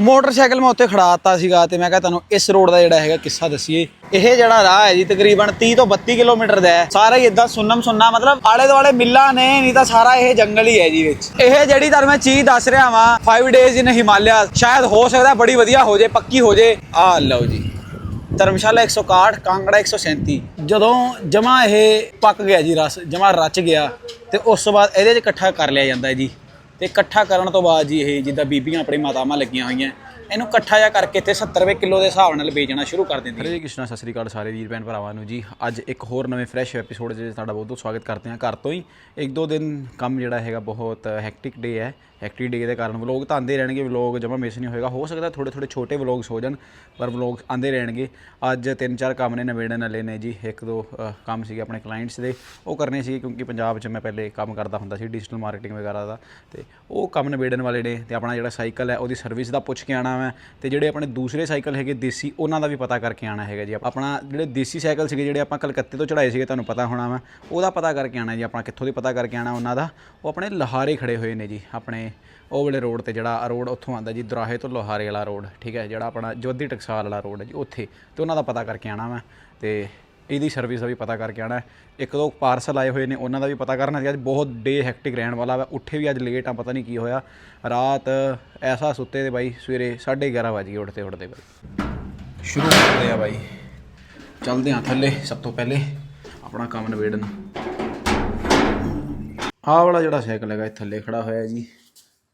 Motorcycle ਮੈਂ ਉੱਥੇ ਦਿੱਤਾ ਸੀਗਾ ਤੇ ਮੈਂ ਕਿਹਾ ਤੁਹਾਨੂੰ ਇਸ ਰੋਡ ਦਾ ਜਿਹੜਾ ਹੈਗਾ ਕਿੱਸਾ ਦੱਸੀਏ। ਇਹ ਜਿਹੜਾ ਰਾਹ ਹੈ ਜੀ, ਤਕਰੀਬਨ 30 ਤੋਂ 32 ਕਿਲੋਮੀਟਰ ਦਾ ਹੈ। ਸਾਰਾ ਹੀ ਇਦਾਂ ਸੁੰਨਮ ਸੁੰਨਾ, ਮਤਲਬ ਆਲੇ ਦੁਆਲੇ ਮਿੱਲਾਂ ਨੇ, ਨਹੀਂ ਤਾਂ ਸਾਰਾ ਇਹ ਜੰਗਲ ਹੀ ਹੈ ਜੀ ਵਿੱਚ। ਇਹ ਜਿਹੜੀ ਤੁਹਾਨੂੰ ਮੈਂ ਚੀਜ਼ ਦੱਸ ਰਿਹਾ ਵਾਂ 5 ਡੇਜ਼ ਇਨ ਹਿਮਾਲਿਆ ਸ਼ਾਇਦ ਹੋ ਸਕਦਾ ਬੜੀ ਵਧੀਆ ਹੋ ਜੇ, ਪੱਕੀ ਹੋ ਜੇ। ਆ ਲਓ ਜੀ, ਧਰਮਸ਼ਾਲਾ 161 ਕਾਂਗੜਾ 137 ਜਦੋਂ ਜਮਾ ਇਹ ਪੱਕ ਗਿਆ ਜੀ, ਰਸ, ਜਮਾ ਰਚ ਗਿਆ, ਤੇ ਉਸ ਤੋਂ ਬਾਅਦ ਇਹਦੇ 'ਚ ਇਕੱਠਾ ਕਰ ਲਿਆ ਜਾਂਦਾ ਹੈ ਜੀ। ਤੇ ਇਕੱਠਾ ਕਰਨ ਤੋਂ ਬਾਅਦ ਜੀ ਇਹ ਜਿੱਦਾਂ ਬੀਬੀਆਂ ਆਪਣੀ ਮਾਤਾਵਾਂ ਲੱਗੀਆਂ ਹੋਈਆਂ ਇਹਨੂੰ ਇਕੱਠਾ ਜਿਹਾ ਕਰਕੇ ਤੇ 70 ਰੁਪਏ ਕਿਲੋ ਦੇ ਹਿਸਾਬ ਨਾਲ ਵੇਚਣਾ ਸ਼ੁਰੂ ਕਰ ਦਿੰਦੀ ਹਰੇ ਕ੍ਰਿਸ਼ਨਾ ਸਤਿ ਸ੍ਰੀ ਅਕਾਲ ਸਾਰੇ ਵੀਰ ਭੈਣ ਭਰਾਵਾਂ ਨੂੰ ਜੀ। ਅੱਜ ਇੱਕ ਹੋਰ ਨਵੇਂ ਫਰੈਸ਼ ਐਪੀਸੋਡ 'ਚ ਤੁਹਾਡਾ ਬਹੁਤ ਬਹੁਤ ਸਵਾਗਤ ਕਰਦੇ ਹਾਂ ਘਰ ਤੋਂ ਹੀ। ਇੱਕ ਦੋ ਦਿਨ ਕੰਮ ਜਿਹੜਾ ਹੈਗਾ ਬਹੁਤ ਹੈਕਟਿਕ ਡੇ ਹੈ। ਹੈਕਟਿਕ ਡੇ ਦੇ ਕਾਰਨ ਵਲੋਗ ਤਾਂ ਆਉਂਦੇ ਰਹਿਣਗੇ ਵਲੋਗ ਜਮਾ ਮਿਸ ਨਹੀਂ ਹੋਏਗਾ। ਹੋ ਸਕਦਾ ਥੋੜੇ ਥੋੜੇ ਛੋਟੇ ਵਲੋਗਸ ਹੋ ਜਾਣ, ਪਰ ਵਲੋਗ ਆਉਂਦੇ ਰਹਿਣਗੇ। ਅੱਜ ਤਿੰਨ ਚਾਰ ਕੰਮ ਨੇ, ਨਵੇੜਨ ਵਾਲੇ ਨੇ ਜੀ। ਇੱਕ ਦੋ ਕੰਮ ਸੀਗੇ ਆਪਣੇ ਕਲਾਇੰਟਸ ਦੇ। ਉਹ ਕਰਨੇ ਸੀ ਕਿਉਂਕਿ ਪੰਜਾਬ 'ਚ ਮੈਂ ਪਹਿਲੇ ਕੰਮ ਕਰਦਾ ਹੁੰਦਾ ਸੀ ਡਿਜੀਟਲ ਮਾਰਕੀਟਿੰਗ ਵਗੈਰਾ ਦਾ। ਤੇ ਉਹ ਕੰਮ ਨਵੇੜਨ ਵਾਲੇ ਨੇ ਤੇ ਆਪਣਾ ਜਿਹੜਾ ਸਾਈਕਲ ਹੈ, ਉਹਦੀ ਸਰਵਿਸ ਦਾ ਪੁੱਛ ਕੇ ਆਣਾ ਮੈਂ। ਤੇ ਜਿਹੜੇ ਆਪਣੇ ਦੂਸਰੇ ਸਾਈਕਲ ਹੈਗੇ, ਦੇਸੀ, ਉਹਨਾਂ ਦਾ ਵੀ ਪਤਾ ਕਰਕੇ ਆਣਾ ਹੈਗਾ ਜੀ। ਆਪਣਾ ਜਿਹੜੇ ਦੇਸੀ ਸਾਈਕਲ ਸੀਗੇ, ਜਿਹੜੇ ਆਪਾਂ ਕਲਕੱਤੇ ਤੋਂ ਚੜਾਏ ਸੀਗੇ, ਤੁਹਾਨੂੰ ਪਤਾ ਹੋਣਾ ਵਾ। ਉਹਦਾ ਪਤਾ ਕਰਕੇ ਆਣਾ ਜੀ, ਆਪਣਾ ਕਿੱਥੋਂ ਦੀ ਪਤਾ ਕਰਕੇ ਆਣਾ ਉਹਨਾਂ ਦਾ। ਉਹ ਆਪਣੇ ਲਹਾਰੇ ਖੜੇ ਹੋਏ ਨੇ ਜੀ, ਆਪਣੇ ਉਹ ਵਾਲੇ ਰੋਡ ਤੇ ਜਿਹੜਾ ਰੋਡ ਉੱਥੋਂ ਆਉਂਦਾ ਜੀ ਦਰਾਹੇ ਤੋਂ ਲੋਹਾਰੇ ਵਾਲਾ ਰੋਡ, ਠੀਕ ਹੈ, ਜਿਹੜਾ ਆਪਣਾ ਜੋਧੀ ਟਕਸਾਲ ਵਾਲਾ ਰੋਡ ਹੈ ਜੀ ਉੱਥੇ, ਤੇ ਉਹਨਾਂ ਦਾ ਪਤਾ ਕਰਕੇ ਆਣਾ ਮੈਂ, ਤੇ ਇਹਦੀ ਸਰਵਿਸ ਦਾ ਵੀ ਪਤਾ ਕਰਕੇ ਆਣਾ ਇੱਕ ਦੋ ਪਾਰਸਲ ਆਏ ਹੋਏ ਨੇ, ਉਹਨਾਂ ਦਾ ਵੀ ਪਤਾ ਕਰਨਾ ਸੀ, ਅੱਜ ਬਹੁਤ ਡੇ ਹੈਕਟਿਕ ਰਹਿਣ ਵਾਲਾ ਵਾ, ਉੱਠੇ ਵੀ ਅੱਜ ਲੇਟ ਆ, ਪਤਾ ਨਹੀਂ ਕੀ ਹੋਇਆ। ਰਾਤ ਐਸਾ ਸੁੱਤੇ ਤੇ ਬਾਈ ਸਵੇਰੇ 11:30 ਵਜੇ ਉੱਠਦੇ ਉੱਠਦੇ ਬਾਈ। ਸ਼ੁਰੂ ਕਰਦੇ ਆ ਬਾਈ। ਚੱਲਦੇ ਆ ਥੱਲੇ ਸਭ ਤੋਂ ਪਹਿਲੇ ਆਪਣਾ ਕੰਮ ਨਵੇੜਨ ਆਹ ਵਾਲਾ ਜਿਹੜਾ ਸਾਈਕਲ ਹੈਗਾ ਇਹ ਥੱਲੇ ਖੜਾ ਹੋਇਆ ਜੀ।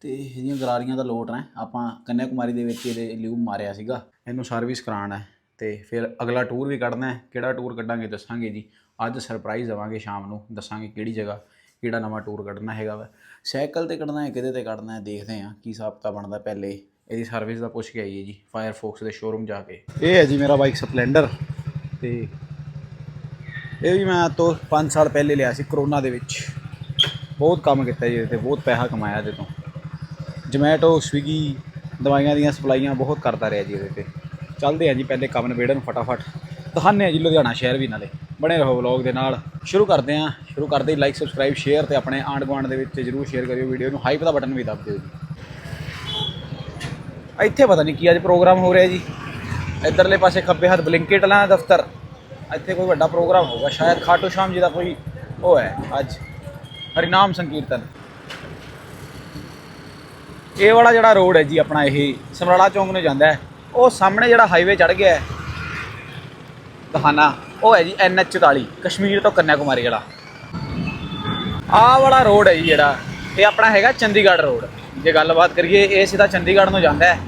ਤੇ ਇਹਦੀਆਂ ਗਰਾਰੀਆਂ ਦਾ ਲੋਟ ਹੈ। ਆਪਾਂ ਕੰਨਿਆ ਕੁਮਾਰੀ ਦੇ ਵਿੱਚ ਇਹਦੇ ਲਿਊ ਮਾਰਿਆ ਸੀਗਾ। ਇਹਨੂੰ ਸਰਵਿਸ ਕਰਾਉਣਾ ਹੈ ਤੇ ਫਿਰ ਅਗਲਾ ਟੂਰ ਵੀ ਕੱਢਣਾ ਹੈ। ਕਿਹੜਾ ਟੂਰ ਕੱਢਾਂਗੇ ਦੱਸਾਂਗੇ ਜੀ। ਅੱਜ ਸਰਪ੍ਰਾਈਜ਼ ਦੇਵਾਂਗੇ ਸ਼ਾਮ ਨੂੰ। ਦੱਸਾਂਗੇ ਕਿਹੜੀ ਜਗ੍ਹਾ, ਕਿਹੜਾ ਨਵਾਂ ਟੂਰ ਕੱਢਣਾ ਹੈਗਾ ਵਾ। ਸਾਈਕਲ ਤੇ ਕੱਢਣਾ ਹੈ, ਕਿਹਦੇ ਤੇ ਕੱਢਣਾ ਹੈ, ਦੇਖਦੇ ਹਾਂ ਕੀ ਸਾਬਤਾ ਬਣਦਾ ਪਹਿਲੇ। ਇਹਦੀ ਸਰਵਿਸ ਦਾ ਪੁੱਛ ਕੇ ਆਈਏ ਜੀ ਫਾਇਰਫੋਕਸ ਦੇ ਸ਼ੋਰੂਮ ਜਾ ਕੇ। ਇਹ ਹੈ ਜੀ ਮੇਰਾ ਬਾਈਕ ਸਪਲੈਂਡਰ ਤੇ ਇਹ ਵੀ ਮੈਂ ਤੋਂ 5 ਸਾਲ ਪਹਿਲੇ ਲਿਆ ਸੀ ਕਰੋਨਾ ਦੇ ਵਿੱਚ। ਬਹੁਤ ਕੰਮ ਕੀਤਾ ਜੀ ਇਹਦੇ ਤੇ, ਬਹੁਤ ਪੈਸਾ ਕਮਾਇਆ ਇਹਦੇ ਤੋਂ। ਜਮੈਟੋ ਸਵਿਗੀ ਦਵਾਈਆਂ ਦੀਆਂ ਸਪਲਾਈਆਂ ਬਹੁਤ ਕਰਦਾ ਰਿਹਾ ਜੀ ਇਹਦੇ ਤੇ। ਚੱਲਦੇ ਆ ਜੀ ਪਹਿਲੇ ਕੰਮ ਨਿਬੇੜਨ ਫਟਾਫਟ। ਦਿਖਾਉਂਦੇ ਆ ਜੀ ਲੁਧਿਆਣਾ ਸ਼ਹਿਰ ਵੀ ਨਾਲੇ। ਬਣੇ ਰਹੋ ਵਲੌਗ ਦੇ ਨਾਲ। ਸ਼ੁਰੂ ਕਰਦੇ ਆ। ਸ਼ੁਰੂ ਕਰਦੇ ਹੀ ਲਾਈਕ ਸਬਸਕ੍ਰਾਈਬ ਸ਼ੇਅਰ ਤੇ ਆਪਣੇ ਆਂਡ ਗੁਆਂਢ ਦੇ ਵਿੱਚ ਜਰੂਰ ਸ਼ੇਅਰ ਕਰਿਓ ਵੀਡੀਓ ਨੂੰ। ਹਾਈਪ ਦਾ ਬਟਨ ਵੀ ਦਬ ਦਿਓ ਜੀ। ਇੱਥੇ ਪਤਾ ਨਹੀਂ ਕੀ ਅੱਜ ਪ੍ਰੋਗਰਾਮ ਹੋ ਰਿਹਾ ਜੀ। ਇਧਰਲੇ ਪਾਸੇ ਖੱਬੇ ਹੱਥ ਬਲਿੰਕਟ ਵਾਲਾ ਦਫ਼ਤਰ। ਇੱਥੇ ਕੋਈ ਵੱਡਾ ਪ੍ਰੋਗਰਾਮ ਹੋਊਗਾ। ਸ਼ਾਇਦ ਖਾਟੂ ਸ਼ਾਮ ਜੀ ਦਾ ਕੋਈ ਉਹ ਹੈ ਅੱਜ। ਹਰਿਨਾਮ ਸੰਕੀਰਤਨ। ਇਹ ਵਾਲਾ ਜਿਹੜਾ ਰੋਡ ਹੈ ਜੀ ਆਪਣਾ, ਇਹ ਸਮਰਾਲਾ ਚੌਂਕ ਨੂੰ ਜਾਂਦਾ ਹੈ। ਉਹ ਸਾਹਮਣੇ ਜਿਹੜਾ ਹਾਈਵੇ ਚੜ ਗਿਆ ਹੈ ਦਹਾਨਾ ਉਹ ਹੈ ਜੀ ਐਨਐਚ 44 ਕਸ਼ਮੀਰ ਤੋਂ ਕੰਨਿਆ ਕੁਮਾਰੀ ਵਾਲਾ। ਆਹ ਵਾਲਾ ਰੋਡ ਹੈ ਜੀ ਜਿਹੜਾ, ਇਹ ਆਪਣਾ ਹੈਗਾ ਚੰਡੀਗੜ੍ਹ ਰੋਡ। ਜੇ ਗੱਲਬਾਤ ਕਰੀਏ, ਇਹ ਸਿੱਧਾ ਚੰਡੀਗੜ੍ਹ ਨੂੰ ਜਾਂਦਾ ਹੈ।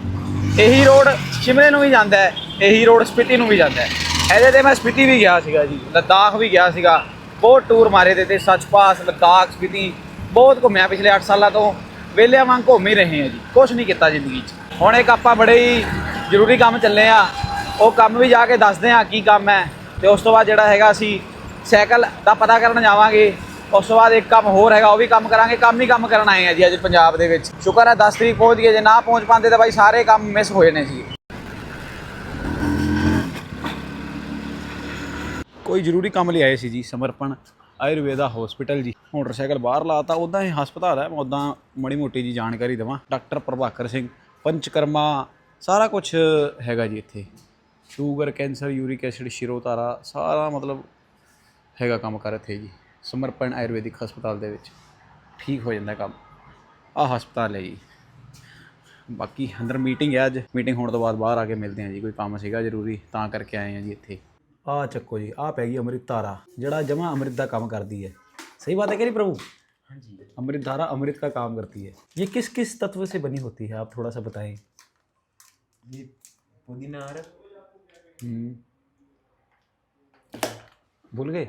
ਇਹੀ ਰੋਡ ਸ਼ਿਮਲੇ ਨੂੰ ਵੀ ਜਾਂਦਾ ਹੈ, ਇਹੀ ਰੋਡ ਸਪੀਤੀ ਨੂੰ ਵੀ ਜਾਂਦਾ ਹੈ। ਇਹਦੇ ਤੇ ਮੈਂ ਸਪੀਤੀ ਵੀ ਗਿਆ ਸੀਗਾ ਜੀ, ਲੱਦਾਖ ਵੀ ਗਿਆ ਸੀਗਾ। ਬਹੁਤ ਟੂਰ ਮਾਰੇ ਦੇ ਸੱਚ ਸੱਚਪਾਸ ਲੱਦਾਖ, ਸਪੀਤੀ, ਬਹੁਤ ਘੁੰਮਿਆ ਪਿਛਲੇ 8 ਸਾਲਾਂ ਤੋਂ। ਵੇਲਿਆਂ ਵਾਂਗ ਘੁੰਮ ਹੀ ਰਹੇ ਹਾਂ ਜੀ ਕੁਝ ਨਹੀਂ ਕੀਤਾ ਜ਼ਿੰਦਗੀ 'ਚ। ਹੁਣ ਇੱਕ ਆਪਾਂ ਬੜੇ ਹੀ ਜ਼ਰੂਰੀ ਕੰਮ ਚੱਲੇ ਆ ਉਹ ਕੰਮ ਵੀ ਜਾ ਕੇ ਦੱਸਦੇ ਆ ਕੀ ਕੰਮ ਹੈ, ਤੇ ਉਸ ਤੋਂ ਬਾਅਦ ਜਿਹੜਾ ਹੈਗਾ ਅਸੀਂ ਸਾਈਕਲ ਦਾ ਪਤਾ ਕਰਨ ਜਾਵਾਂਗੇ, ਉਸ ਤੋਂ ਬਾਅਦ ਇੱਕ ਕੰਮ ਹੋਰ ਹੈਗਾ, ਉਹ ਵੀ ਕੰਮ ਕਰਾਂਗੇ, ਕੰਮ ਹੀ ਕੰਮ ਕਰਨ ਆਏ ਆ ਜੀ ਅੱਜ ਪੰਜਾਬ ਦੇ ਵਿੱਚ। ਸ਼ੁਕਰ ਹੈ 10 ਤਰੀਕ ਪਹੁੰਚ ਗਈ ਜੇ ਨਾ ਪਹੁੰਚ ਪਾਉਂਦੇ ਤਾਂ ਬਾਈ ਸਾਰੇ ਕੰਮ ਮਿਸ ਹੋਏ ਨੇ ਸੀ ਕੋਈ ਜ਼ਰੂਰੀ ਕੰਮ ਲਈ ਆਏ ਸੀ ਜੀ, ਸਮਰਪਣ। ਆਯੁਰਵੇਦਾ ਹਸਪੀਟਲ ਜੀ। ਮੋਟਰਸਾਈਕਲ ਬਾਹਰ ਲਾਤਾ ਉਦਾਂ ਇਹ ਹਸਪਤਾਲ ਹੈ, ਮੈਂ ਉਦਾਂ ਮੜੀ ਮੋਟੀ ਜੀ ਜਾਣਕਾਰੀ ਦੇਵਾਂ। ਡਾਕਟਰ ਪ੍ਰਭਾਕਰ ਸਿੰਘ, ਪੰਚਕਰਮਾ, ਸਾਰਾ ਕੁਝ ਹੈਗਾ ਜੀ ਇੱਥੇ। ਸ਼ੂਗਰ ਕੈਂਸਰ ਯੂਰਿਕ ਐਸਿਡ ਸ਼ਿਰੋਤਾਰਾ ਸਾਰਾ ਮਤਲਬ ਹੈਗਾ ਕੰਮ ਕਰ ਇੱਥੇ ਜੀ, ਸਮਰਪਣ ਆਯੁਰਵੈਦਿਕ ਹਸਪਤਾਲ ਦੇ ਵਿੱਚ। ਠੀਕ ਹੋ ਜਾਂਦਾ ਕੰਮ। ਆਹ ਹਸਪਤਾਲ ਹੈ ਜੀ। ਬਾਕੀ ਅੰਦਰ ਮੀਟਿੰਗ ਹੈ ਅੱਜ। ਮੀਟਿੰਗ ਹੋਣ ਤੋਂ ਬਾਅਦ ਬਾਹਰ ਆ ਕੇ ਮਿਲਦੇ ਹਾਂ ਜੀ, ਕੋਈ ਕੰਮ ਸੀਗਾ ਜ਼ਰੂਰੀ, ਤਾਂ ਕਰਕੇ ਆਏ ਹਾਂ ਜੀ ਇੱਥੇ। ਆ ਚੱਕੋ ਜੀ ਆ ਪੈ ਗਈ ਅੰਮ੍ਰਿਤ ਧਾਰਾ ਜਿਹੜਾ ਜਮਾ ਅੰਮ੍ਰਿਤ ਦਾ ਕੰਮ ਕਰਦੀ ਹੈ सही बात है क्या नहीं प्रभु हाँ जी अमृत धारा अमृत का काम करती है ये किस किस तत्व से बनी होती है आप थोड़ा सा बताएं ये पुदीना अरक हम्म। भूल गए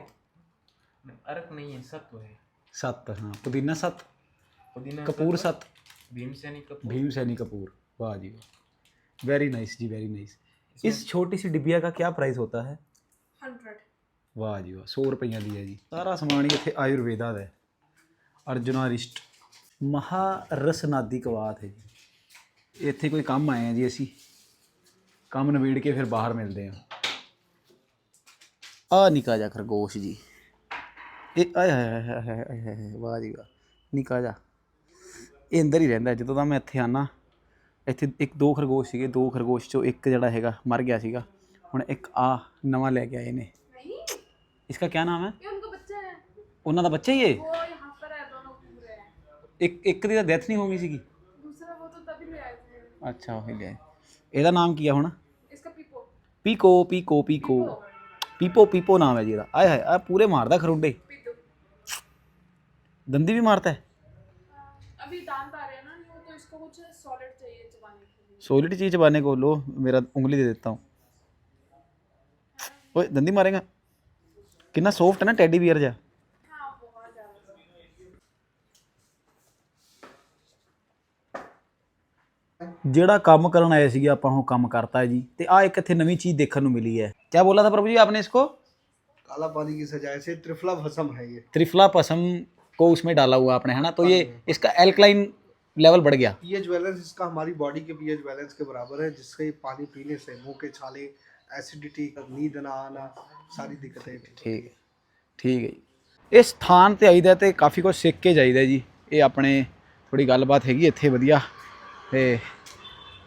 अरक नहीं है सत्व है सत हाँ पुदीना सत पुदीना कपूर सत भीमसेनी कपूर भीम सैनी कपूर वाह जी वाह वेरी नाइस जी वेरी नाइस इस छोटी सी डिबिया का क्या प्राइस होता है ਵਾਹ ਜੀ ਵਾਹ 100 ਰੁਪਈਆ ਦੀ ਹੈ ਜੀ। ਸਾਰਾ ਸਮਾਨ ਹੀ ਇੱਥੇ ਆਯੁਰਵੇਦਾ ਦਾ ਹੈ। ਅਰਜੁਨਾ ਰਿਸ਼ਟ। ਮਹਾਰਸਨਾਦੀ ਕਵਾਤ ਹੈ ਜੀ। ਇੱਥੇ ਕੋਈ ਕੰਮ ਆਏ ਆ ਜੀ ਅਸੀਂ। ਕੰਮ ਨਵੇੜ ਕੇ ਫਿਰ ਬਾਹਰ ਮਿਲਦੇ ਆ। ਆ ਨਿਕਾ ਜਾ ਖਰਗੋਸ਼ ਜੀ। ਇਹ ਆਏ ਹਾਏ ਹਾਏ ਹਾਏ ਹਾਏ ਹਾਏ ਵਾਹ ਜੀ ਵਾਹ। ਨਿਕਾ ਜਾ ਇਹ ਅੰਦਰ ਹੀ ਰਹਿੰਦਾ, ਜਦੋਂ ਦਾ ਮੈਂ ਇੱਥੇ ਆਨਾ, ਇੱਥੇ ਇੱਕ ਦੋ ਖਰਗੋਸ਼ ਸੀਗੇ, ਦੋ ਖਰਗੋਸ਼ ਚੋਂ ਇੱਕ ਜਿਹੜਾ ਹੈਗਾ ਮਰ ਗਿਆ ਸੀਗਾ। ਹੁਣ ਇੱਕ ਆ ਨਵਾਂ ਲੈ ਕੇ ਆਏ ਨੇ नहीं ये इसका क्या नाम है उनका बच्चा है ਉਹਨਾਂ ਦਾ ਬੱਚਾ ਹੀ ਇਹ वो यहाँ पर है दोनों पूरे हैं ਇੱਕ ਇੱਕ ਦੀ ਤਾਂ ਡੈਥ ਨਹੀਂ ਹੋ ਗਈ ਸੀਗੀ दूसरा वो तो तभी ले आए थे ਅੱਛਾ ਉਹ ਹੀ ਲਿਆ ਇਹਦਾ ਨਾਮ ਕੀ ਆ ਹੁਣ इसका पीपो ਪੀਕੋ ਪੀਕੋ ਪੀਕੋ ਪੀਪੋ ਪੀਪੋ ਨਾਮ ਹੈ ਜੀ ਇਹਦਾ ਆਏ ਹਾਏ ਆ ਪੂਰੇ ਮਾਰਦਾ ਖਰੁੰਡੇ पीतू ਦੰਦੀ ਵੀ ਮਾਰਦਾ ਹੈ अभी दांत आ रहे हैं ना वो तो इसको कुछ सॉलिड चाहिए चबाने के लिए सॉलिड चीज चबाने को लो मेरा उंगली दे देता हूँ ओए दंदी मारेगा कितना सॉफ्ट है ना टेडी बियर जा हाँ बहुत ज़्यादा ਜਿਹੜਾ ਕੰਮ ਕਰਨ ਆਏ ਸੀਗੇ ਆਪਾਂ ਉਹ ਕੰਮ ਕਰਤਾ ਹੈ ਜੀ ਤੇ ਆ ਇੱਕ ਇੱਥੇ ਨਵੀਂ ਚੀਜ਼ ਦੇਖਣ ਨੂੰ ਮਿਲੀ ਹੈ ਕੀ ਬੋਲਾ था प्रभु जी आपने इसको काला पानी की सजाए से त्रिफला भस्म है ये त्रिफला पसम को उसमें डाला हुआ आपने है ना तो ये इसका एल्कलाइन लेवल बढ़ गया पीएच बैलेंस इसका हमारी बॉडी के पीएच बैलेंस के बराबर है जिससे पानी पीने से मुंह के छाले ਐਸਿਡਿਟੀ ਨੀਂਦ ਨਾ ਆਣਾ ਸਾਰੀ ਦਿੱਕਤਾਂ ਠੀਕ ਠੀਕ ਹੈ ਜੀ। ਇਸ ਸਥਾਨ ਤੇ ਆਈਦਾ ਤੇ ਕਾਫੀ ਕੁਝ ਸਿੱਖ ਕੇ ਜਾਈਦਾ ਜੀ। ਇਹ ਆਪਣੇ ਥੋੜੀ ਗੱਲਬਾਤ ਹੈਗੀ ਇੱਥੇ ਵਧੀਆ। ਤੇ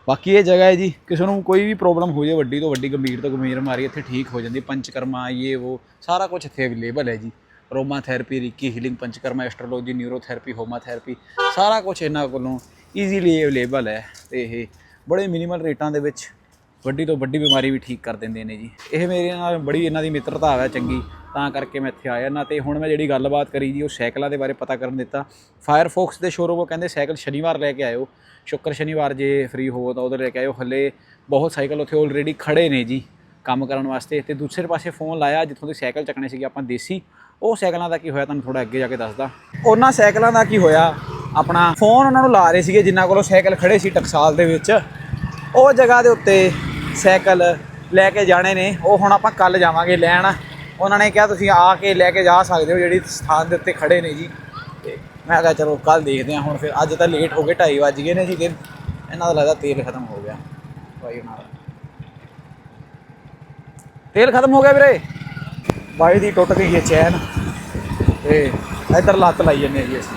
ਬਾਕੀ ਇਹ ਜਗ੍ਹਾ ਹੈ ਜੀ, ਕਿਸੇ ਨੂੰ ਕੋਈ ਵੀ ਪ੍ਰੋਬਲਮ ਹੋ ਜੇ ਵੱਡੀ ਤੋਂ ਵੱਡੀ, ਗੰਭੀਰ ਤੋਂ ਗੰਭੀਰ ਮਾਰੀ, ਇੱਥੇ ਠੀਕ ਹੋ ਜਾਂਦੀ। ਪੰਚਕਰਮਾ, ਇਹ, ਉਹ, ਸਾਰਾ ਕੁਝ ਇੱਥੇ ਅਵੇਲੇਬਲ ਹੈ ਜੀ। Aroma therapy reiki healing Panchakarma astrology neurotherapy Homa therapy ਸਾਰਾ ਕੁਝ ਇਹਨਾਂ ਕੋਲੋਂ ਈਜ਼ੀਲੀ ਅਵੇਲੇਬਲ ਹੈ। ਤੇ ਇਹ ਬੜੇ ਮਿਨੀਮਲ ਰੇਟਾਂ ਦੇ ਵਿੱਚ ਵੱਡੀ ਤੋਂ ਵੱਡੀ ਬਿਮਾਰੀ ਵੀ ਠੀਕ ਕਰ ਦਿੰਦੇ ਨੇ ਜੀ। ਇਹ ਮੇਰੇ ਨਾਲ ਬੜੀ ਇਹਨਾਂ ਦੀ ਮਿੱਤਰਤਾ ਹੈ ਚੰਗੀ, ਤਾਂ ਕਰਕੇ ਮੈਂ ਇੱਥੇ ਆਇਆ। ਨਾ ਤੇ ਹੁਣ ਮੈਂ ਜਿਹੜੀ ਗੱਲਬਾਤ ਕਰੀ ਜੀ, ਉਹ ਸਾਈਕਲਾਂ ਦੇ ਬਾਰੇ ਪਤਾ ਕਰਨ ਦਿੱਤਾ। ਫਾਇਰਫੋਕਸ ਦੇ ਸ਼ੋਰੂਮ ਉਹ ਕਹਿੰਦੇ ਸਾਈਕਲ ਸ਼ਨੀਵਾਰ ਲੈ ਕੇ ਆਇਓ। ਸ਼ੁੱਕਰ ਸ਼ਨੀਵਾਰ ਜੇ ਫ੍ਰੀ ਹੋਵੋ ਤਾਂ ਉਧਰ ਲੈ ਕੇ ਆਇਓ। ਹੱਲੇ ਬਹੁਤ ਸਾਈਕਲ ਉੱਥੇ ਆਲਰੇਡੀ ਖੜੇ ਨੇ ਜੀ, ਕੰਮ ਕਰਨ ਵਾਸਤੇ। ਤੇ ਦੂਸਰੇ ਪਾਸੇ ਫੋਨ ਲਾਇਆ, ਜਿੱਥੋਂ ਦੇ ਸਾਈਕਲ ਚੱਕਣੇ ਸੀਗੇ ਆਪਾਂ ਦੇਸੀ। ਉਹ ਸਾਈਕਲਾਂ ਦਾ ਕੀ ਹੋਇਆ, ਤੁਹਾਨੂੰ ਥੋੜਾ ਅੱਗੇ ਜਾ ਕੇ ਦੱਸਦਾ। ਉਹਨਾਂ ਸਾਈਕਲਾਂ ਦਾ ਕੀ ਹੋਇਆ, ਆਪਣਾ ਫੋਨ ਉਹਨਾਂ ਨੂੰ ਲਾ ਰਹੇ ਸੀਗੇ ਜਿਨ੍ਹਾਂ ਕੋਲੋਂ ਸਾਈਕਲ ਖੜੇ ਸੀ ਟਕਸਾਲ ਦੇ ਵਿੱਚ। ਉਹ ਜਗ੍ਹਾ ਦੇ ਉੱਤੇ ਸਾਈਕਲ ਲੈ ਕੇ ਜਾਣੇ ਨੇ। ਉਹ ਹੁਣ ਆਪਾਂ ਕੱਲ ਜਾਵਾਂਗੇ ਲੈਣ। ਉਹਨਾਂ ਨੇ ਕਿਹਾ ਤੁਸੀਂ ਆ ਕੇ ਲੈ ਕੇ ਜਾ ਸਕਦੇ ਹੋ, ਜਿਹੜੀ ਸਥਾਨ ਦੇ ਉੱਤੇ ਖੜੇ ਨੇ ਜੀ। ਤੇ ਮੈਂ ਕਿਹਾ ਚਲੋ ਕੱਲ ਦੇਖਦੇ ਹਾਂ ਹੁਣ ਫਿਰ। ਅੱਜ ਤਾਂ ਲੇਟ ਹੋ ਗਏ 2:30 ਵੱਜ ਗਏ ਨੇ ਜੀ ਦਿਨ। ਇਹਨਾਂ ਦਾ ਲੱਗਦਾ ਤੇਲ ਖਤਮ ਹੋ ਗਿਆ। ਭਾਈ ਉਹਨਾਂ ਦਾ। ਤੇਲ ਖਤਮ ਹੋ ਗਿਆ ਵੀਰੇ। ਬਾਈ ਦੀ ਟੁੱਟ ਗਈ ਹੈ ਚੈਨ। ਤੇ ਇੱਧਰ ਲੱਤ ਲਾਈ ਜੰਨੇ ਜੀ ਅਸੀਂ।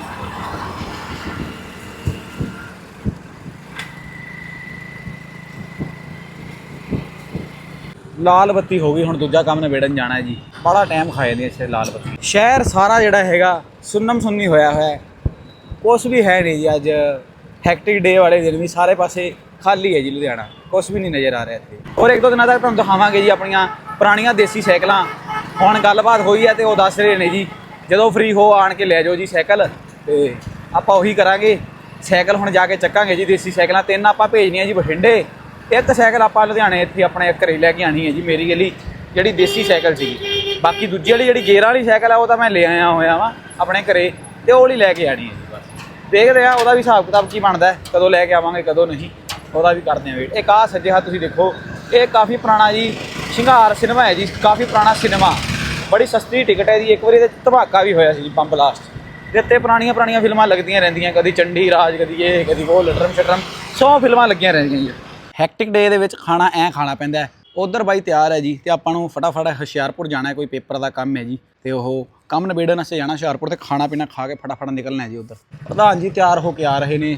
ਲਾਲ ਬੱਤੀ ਹੋ ਗਈ, ਹੁਣ ਦੂਜਾ ਕੰਮ ਨਿਬੇੜਨ ਜਾਣਾ ਹੈ ਜੀ। ਬੜਾ ਟਾਈਮ ਖਾਏ ਨੇ ਇੱਥੇ ਲਾਲ ਬੱਤੀ। ਸ਼ਹਿਰ ਸਾਰਾ ਜਿਹੜਾ ਹੈਗਾ, ਸੁੰਨਮ ਸੁੰਨੀ ਹੋਇਆ ਹੋਇਆ ਹੈ। ਕੁਛ ਵੀ ਹੈ ਨਹੀਂ ਜੀ ਅੱਜ। ਹੈਕਟਿਕ ਡੇ ਵਾਲੇ ਦਿਨ ਵੀ ਸਾਰੇ ਪਾਸੇ ਖਾਲੀ ਹੈ ਜੀ ਲੁਧਿਆਣਾ। ਕੁਛ ਵੀ ਨਹੀਂ ਨਜ਼ਰ ਆ ਰਿਹਾ ਇੱਥੇ। ਔਰ ਇੱਕ ਦੋ ਦਿਨਾਂ ਤੱਕ ਤੁਹਾਨੂੰ ਦਿਖਾਵਾਂਗੇ ਜੀ ਆਪਣੀਆਂ ਪੁਰਾਣੀਆਂ ਦੇਸੀ ਸਾਈਕਲਾਂ। ਹੁਣ ਗੱਲਬਾਤ ਹੋਈ ਹੈ ਤੇ ਉਹ ਦੱਸ ਰਹੇ ਨੇ ਜੀ। ਜਦੋਂ ਫ੍ਰੀ ਹੋ ਆਣ ਕੇ ਲੈ ਜਾਓ ਜੀ ਸਾਈਕਲ ਤੇ ਆਪਾਂ ਉਹੀ ਕਰਾਂਗੇ। ਸਾਈਕਲ ਹੁਣ ਜਾ ਕੇ ਚੱਕਾਂਗੇ ਜੀ ਦੇਸੀ ਸਾਈਕਲਾਂ। ਤਿੰਨ ਆਪਾਂ ਭੇਜਣੀਆਂ ਜੀ ਬਠਿੰਡੇ। ਇੱਕ ਸਾਈਕਲ ਆਪਾਂ ਲੁਧਿਆਣੇ ਇੱਥੇ ਆਪਣੇ ਘਰੇ ਲੈ ਕੇ ਆਣੀ ਹੈ ਜੀ, ਮੇਰੀ ਗਲੀ, ਜਿਹੜੀ ਦੇਸੀ ਸਾਈਕਲ ਸੀਗੀ। ਬਾਕੀ ਦੂਜੀ ਵਾਲੀ ਜਿਹੜੀ ਗੇਅਰਾਂ ਵਾਲੀ ਸਾਈਕਲ ਆ, ਉਹ ਤਾਂ ਮੈਂ ਲੈ ਆਇਆ ਹੋਇਆ ਵਾਂ ਆਪਣੇ ਘਰੇ ਤੇ ਉਹ ਲਈ ਲੈ ਕੇ ਆਣੀ ਹੈ ਜੀ ਬਸ। ਦੇਖਦੇ ਆ ਉਹਦਾ ਵੀ ਹਿਸਾਬ ਕਿਤਾਬ ਕੀ ਬਣਦਾ ਕਦੋਂ ਲੈ ਕੇ ਆਵਾਂਗੇ, ਕਦੋਂ ਨਹੀਂ, ਉਹਦਾ ਵੀ ਕਰਦੇ ਆ ਵੇਟ ਇੱਕ ਆਹ ਸੱਜੇ ਹੱਥ ਤੁਸੀਂ ਦੇਖੋ, ਇਹ ਕਾਫੀ ਪੁਰਾਣਾ ਜੀ ਸ਼ਿੰਗਾਰ ਸਿਨੇਮਾ ਹੈ ਜੀ, ਕਾਫੀ ਪੁਰਾਣਾ ਸਿਨੇਮਾ। ਬੜੀ ਸਸਤੀ ਟਿਕਟ ਹੈ ਜੀ, ਇੱਕ ਵਾਰੀ ਇਹਦੇ ਧਮਾਕਾ ਵੀ ਹੋਇਆ ਸੀ ਜੀ, ਬੰਬ ਬਲਾਸਟ ਦੇ ਉੱਤੇ ਪੁਰਾਣੀਆਂ ਪੁਰਾਣੀਆਂ ਫਿਲਮਾਂ ਲੱਗਦੀਆਂ ਰਹਿੰਦੀਆਂ, ਕਦੀ ਚੰਡੀ ਰਾਜ ਕਦੀ ਇਹ, ਕਦੀ ਉਹ ਲਟਰਮ ਸ਼ਟਰਮ 100 ਫਿਲਮਾਂ ਲੱਗੀਆਂ ਰਹਿੰਦੀਆਂ ਜੀ। ਹੈਕਟਿਕ ਡੇ ਦੇ ਵਿੱਚ ਖਾਣਾ ਐ ਖਾਣਾ ਪੈਂਦਾ ਹੈ। ਉਧਰ ਬਾਈ ਤਿਆਰ ਹੈ ਜੀ ਤੇ ਆਪਾਂ ਨੂੰ ਫਟਾਫਟ ਹੁਸ਼ਿਆਰਪੁਰ ਜਾਣਾ ਹੈ, ਕੋਈ ਪੇਪਰ ਦਾ ਕੰਮ ਹੈ ਜੀ। ਤੇ ਉਹ ਕੰਮ ਨਿਬੇੜਨ ਵਾਸਤੇ ਜਾਣਾ ਹੁਸ਼ਿਆਰਪੁਰ ਤੇ ਖਾਣਾ ਪੀਣਾ ਖਾ ਕੇ ਫਟਾਫਟ ਨਿਕਲਣਾ ਹੈ ਜੀ ਉਧਰ। ਪ੍ਰਧਾਨ ਜੀ ਤਿਆਰ ਹੋ ਕੇ ਆ ਰਹੇ ਨੇ।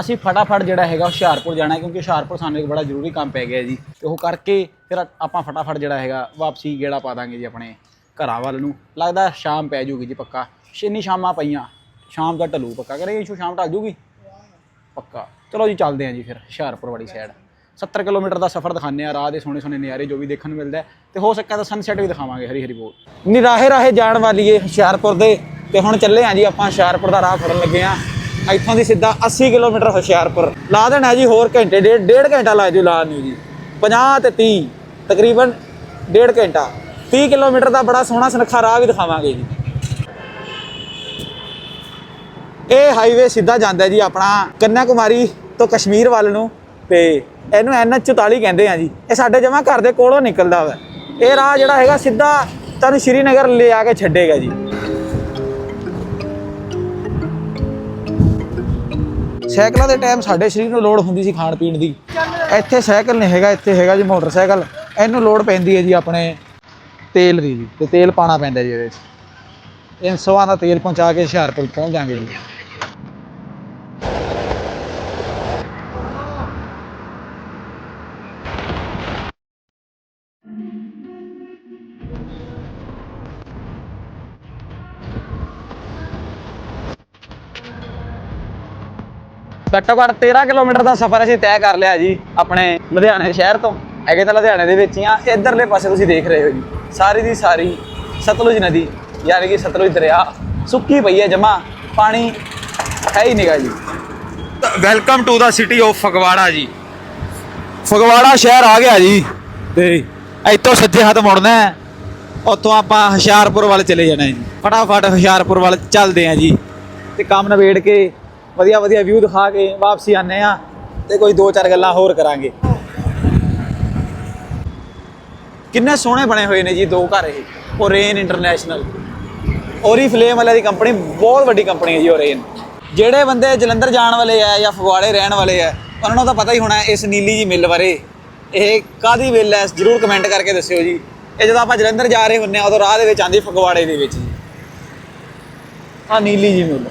ਅਸੀਂ ਫਟਾਫਟ ਜਿਹੜਾ ਹੈਗਾ ਹੁਸ਼ਿਆਰਪੁਰ ਜਾਣਾ ਕਿਉਂਕਿ ਹੁਸ਼ਿਆਰਪੁਰ ਸਾਨੂੰ ਇੱਕ ਬੜਾ ਜ਼ਰੂਰੀ ਕੰਮ ਪੈ ਗਿਆ ਜੀ। ਤੇ ਉਹ ਕਰਕੇ ਫਿਰ ਆਪਾਂ ਫਟਾਫਟ ਜਿਹੜਾ ਹੈਗਾ ਵਾਪਸੀ ਗੇੜਾ ਪਾ ਦਾਂਗੇ ਜੀ ਆਪਣੇ ਘਰਾਂ ਵੱਲ ਨੂੰ। ਲੱਗਦਾ ਸ਼ਾਮ ਪੈ ਜੂਗੀ ਜੀ ਪੱਕਾ। ਛੇਨੀ ਸ਼ਾਮਾਂ ਪਈਆਂ, ਸ਼ਾਮ ਦਾ ਢਲੂ ਪੱਕਾ। ਕਰੇਗਾ ਇਸ਼ੂ ਸ਼ਾਮ ਢਲ ਜੂਗੀ? ਪੱਕਾ। ਚਲੋ ਜੀ, ਚੱਲਦੇ ਹਾਂ ਜੀ ਫਿਰ ਹੁਸ਼ਿਆਰਪੁਰ ਵਾਲੀ ਸਾਈਡ 70 ਕਿਲੋਮੀਟਰ ਦਾ ਸਫ਼ਰ ਦਿਖਾਉਂਦੇ ਆ ਰਾਹ ਦੇ ਸੋਹਣੇ ਸੋਹਣੇ ਨਜ਼ਾਰੇ ਜੋ ਵੀ ਦੇਖਣ ਨੂੰ ਮਿਲਦਾ ਹੈ। ਤੇ ਹੋ ਸਕਿਆ ਤਾਂ ਸਨਸੈਟ ਵੀ ਦਿਖਾਵਾਂਗੇ, ਹਰੀ ਹਰੀ ਬੋਲ। ਨੀ, ਰਾਹੇ ਰਾਹੇ ਜਾਣ ਵਾਲੀ ਏ ਹੁਸ਼ਿਆਰਪੁਰ ਦੇ। ਤੇ ਹੁਣ ਚੱਲੇ ਆ ਜੀ ਆਪਾਂ ਹੁਸ਼ਿਆਰਪੁਰ ਦਾ ਰਾਹ ਫੜਨ ਲੱਗੇ ਆ। ਇੱਥੋਂ ਦੀ ਸਿੱਧਾ 80 ਕਿਲੋਮੀਟਰ ਹੁਸ਼ਿਆਰਪੁਰ। ਲਾ ਦੇਣਾ ਜੀ ਹੋਰ ਘੰਟੇ, ਡੇਢ ਡੇਢ ਘੰਟਾ ਲਾ ਜੂ ਲਾਉਣ ਨੂੰ ਜੀ। 50 ਤੇ 30 ਤਕਰੀਬਨ ਡੇਢ ਘੰਟਾ। 30 ਕਿਲੋਮੀਟਰ ਦਾ ਬੜਾ ਸੋਹਣਾ ਸੁਨੱਖਾ ਰਾਹ ਵੀ ਦਿਖਾਵਾਂਗੇ ਜੀ। ਇਹ ਹਾਈਵੇ ਸਿੱਧਾ ਜਾਂਦਾ ਜੀ ਆਪਣਾ ਕੰਨਿਆ ਕੁਮਾਰੀ ਤੋਂ ਕਸ਼ਮੀਰ ਵੱਲ ਨੂੰ। ਤੇ ਇਹਨੂੰ ਐਨਐਚ 44 ਕਹਿੰਦੇ ਆ ਜੀ। ਇਹ ਸਾਡੇ ਜਮਾ ਘਰ ਦੇ ਕੋਲੋਂ ਨਿਕਲਦਾ ਵਾ। ਇਹ ਰਾਹ ਜਿਹੜਾ ਹੈਗਾ ਸਿੱਧਾ ਤੁਹਾਨੂੰ ਸ਼੍ਰੀਨਗਰ ਲੈ ਆ ਕੇ ਛੱਡੇਗਾ ਜੀ। ਸਾਈਕਲਾਂ ਦੇ ਟਾਈਮ ਸਾਡੇ ਸਰੀਰ ਨੂੰ ਲੋੜ ਹੁੰਦੀ ਸੀ ਖਾਣ ਪੀਣ ਦੀ। ਇੱਥੇ ਸਾਈਕਲ ਨਹੀਂ ਹੈਗਾ, ਇੱਥੇ ਹੈਗਾ ਜੀ ਮੋਟਰਸਾਈਕਲ। ਇਹਨੂੰ ਲੋੜ ਪੈਂਦੀ ਹੈ ਜੀ ਆਪਣੇ ਤੇਲ ਦੀ ਜੀ। ਤੇ ਤੇਲ ਪਾਣਾ ਪੈਂਦਾ ਜੀ ਇਹਦੇ 'ਚ ਇਹ ਦਾ ਤੇਲ ਪਹੁੰਚਾ ਕੇ ਹੁਸ਼ਿਆਰਪੁਰ ਪਹੁੰਚ ਜਾਾਂਗੇ ਜੀ। ਘੱਟੋ ਘੱਟ 13 ਕਿਲੋਮੀਟਰ ਦਾ ਸਫ਼ਰ ਅਸੀਂ ਤੈਅ ਕਰ ਲਿਆ ਜੀ ਆਪਣੇ ਲੁਧਿਆਣੇ ਸ਼ਹਿਰ ਤੋਂ। ਹੈਗੇ ਤਾਂ ਲੁਧਿਆਣੇ ਦੇ ਵਿੱਚ ਹੀ ਆ ਇਧਰਲੇ ਪਾਸੇ ਤੁਸੀਂ ਦੇਖ ਰਹੇ ਹੋ ਜੀ। ਸਾਰੀ ਦੀ ਸਾਰੀ ਸਤਲੁਜ ਨਦੀ ਯਾਨੀ ਕਿ ਸਤਲੁਜ ਦਰਿਆ ਸੁੱਕੀ ਪਈ ਹੈ ਜਮਾ ਪਾਣੀ ਹੈ ਹੀ ਨਹੀਂਗਾ ਜੀ। Welcome to the city of Phagwara ਜੀ। ਫਗਵਾੜਾ ਸ਼ਹਿਰ ਆ ਗਿਆ ਜੀ। ਤੇ ਇੱਥੋਂ ਸੱਜੇ ਹੱਥ ਮੁੜਨਾ ਹੈ। ਉੱਥੋਂ ਆਪਾਂ ਹੁਸ਼ਿਆਰਪੁਰ ਵੱਲ ਚਲੇ ਜਾਣਾ ਹੈ ਜੀ। ਫਟਾਫਟ ਹੁਸ਼ਿਆਰਪੁਰ ਵੱਲ ਚੱਲਦੇ ਆ ਜੀ। ਤੇ ਕੰਮ ਨਵੇੜ ਕੇ ਵਧੀਆ ਵਧੀਆ ਵਿਊ ਦਿਖਾ ਕੇ ਵਾਪਸੀ ਆਨੇ ਆ ਤੇ ਕੋਈ ਦੋ ਚਾਰ ਗੱਲਾਂ ਹੋਰ ਕਰਾਂਗੇ। ਕਿੰਨੇ ਸੋਹਣੇ ਬਣੇ ਹੋਏ ਨੇ ਜੀ ਦੋ ਘਰ ਇਹ ਓਰੇਨ ਇੰਟਰਨੈਸ਼ਨਲ ਔਰੀ ਫਲੇਮ ਵਾਲੇ ਦੀ ਕੰਪਨੀ ਬਹੁਤ ਵੱਡੀ ਕੰਪਨੀ ਹੈ ਜੀ ਓਰੇਨ ਜਿਹੜੇ ਬੰਦੇ ਜਲੰਧਰ ਜਾਣ ਵਾਲੇ ਆ ਜਾਂ ਫਗਵਾੜੇ ਰਹਿਣ ਵਾਲੇ ਆ, ਉਹਨਾਂ ਨੂੰ ਤਾਂ ਪਤਾ ਹੀ ਹੋਣਾ ਇਸ ਨੀਲੀ ਜੀ ਮਿੱਲ ਬਾਰੇ। ਇਹ ਕਾਦੀ ਮਿੱਲ ਹੈ, ਜਰੂਰ ਕਮੈਂਟ ਕਰਕੇ ਦੱਸਿਓ ਜੀ। ਇਹ ਜਦੋਂ ਆਪਾਂ ਜਲੰਧਰ ਜਾ ਰਹੇ ਹੁੰਨੇ ਆ ਉਦੋਂ ਰਾਹ ਦੇ ਵਿੱਚ ਆਂਦੀ ਫਗਵਾੜੇ ਦੇ ਵਿੱਚ ਜੀ। ਆ ਨੀਲੀ ਜੀ ਮਿੱਲ।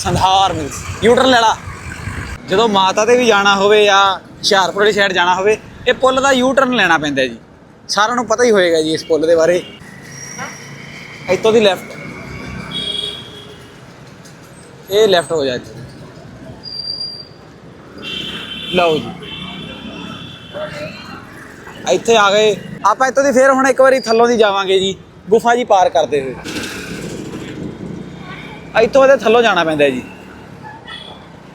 ਸੰਧਾਰ ਮਿਲ ਯੂਟਰਨ ਲੈ ਲਾ। ਜਦੋਂ ਮਾਤਾ ਤੇ ਵੀ ਜਾਣਾ ਹੋਵੇ ਜਾਂ ਹੁਸ਼ਿਆਰਪੁਰ ਵਾਲੀ ਸਾਈਡ ਜਾਣਾ ਹੋਵੇ, ਇਹ ਪੁੱਲ ਦਾ ਯੂਟਰਨ ਲੈਣਾ ਪੈਂਦਾ ਜੀ। ਸਾਰਿਆਂ ਨੂੰ ਪਤਾ ਹੀ ਹੋਏਗਾ ਜੀ ਇਸ ਪੁੱਲ ਦੇ ਬਾਰੇ। ਇੱਥੋਂ ਦੀ ਲੈਫਟ ਇਹ ਲੈਫਟ ਹੋ ਜਾਏ ਲਓ ਜੀ। ਇੱਥੇ ਆ ਗਏ। ਆਪਾਂ ਇੱਥੋਂ ਦੀ ਫੇਰ ਹੁਣ ਇੱਕ ਵਾਰੀ ਥੱਲੋਂ ਦੀ ਜਾਵਾਂਗੇ ਜੀ। ਗੁਫਾ ਜੀ ਪਾਰ ਕਰਦੇ ਹੋਏ। ਇੱਥੋਂ ਇਹਦੇ ਥੱਲੋਂ ਜਾਣਾ ਪੈਂਦਾ ਜੀ।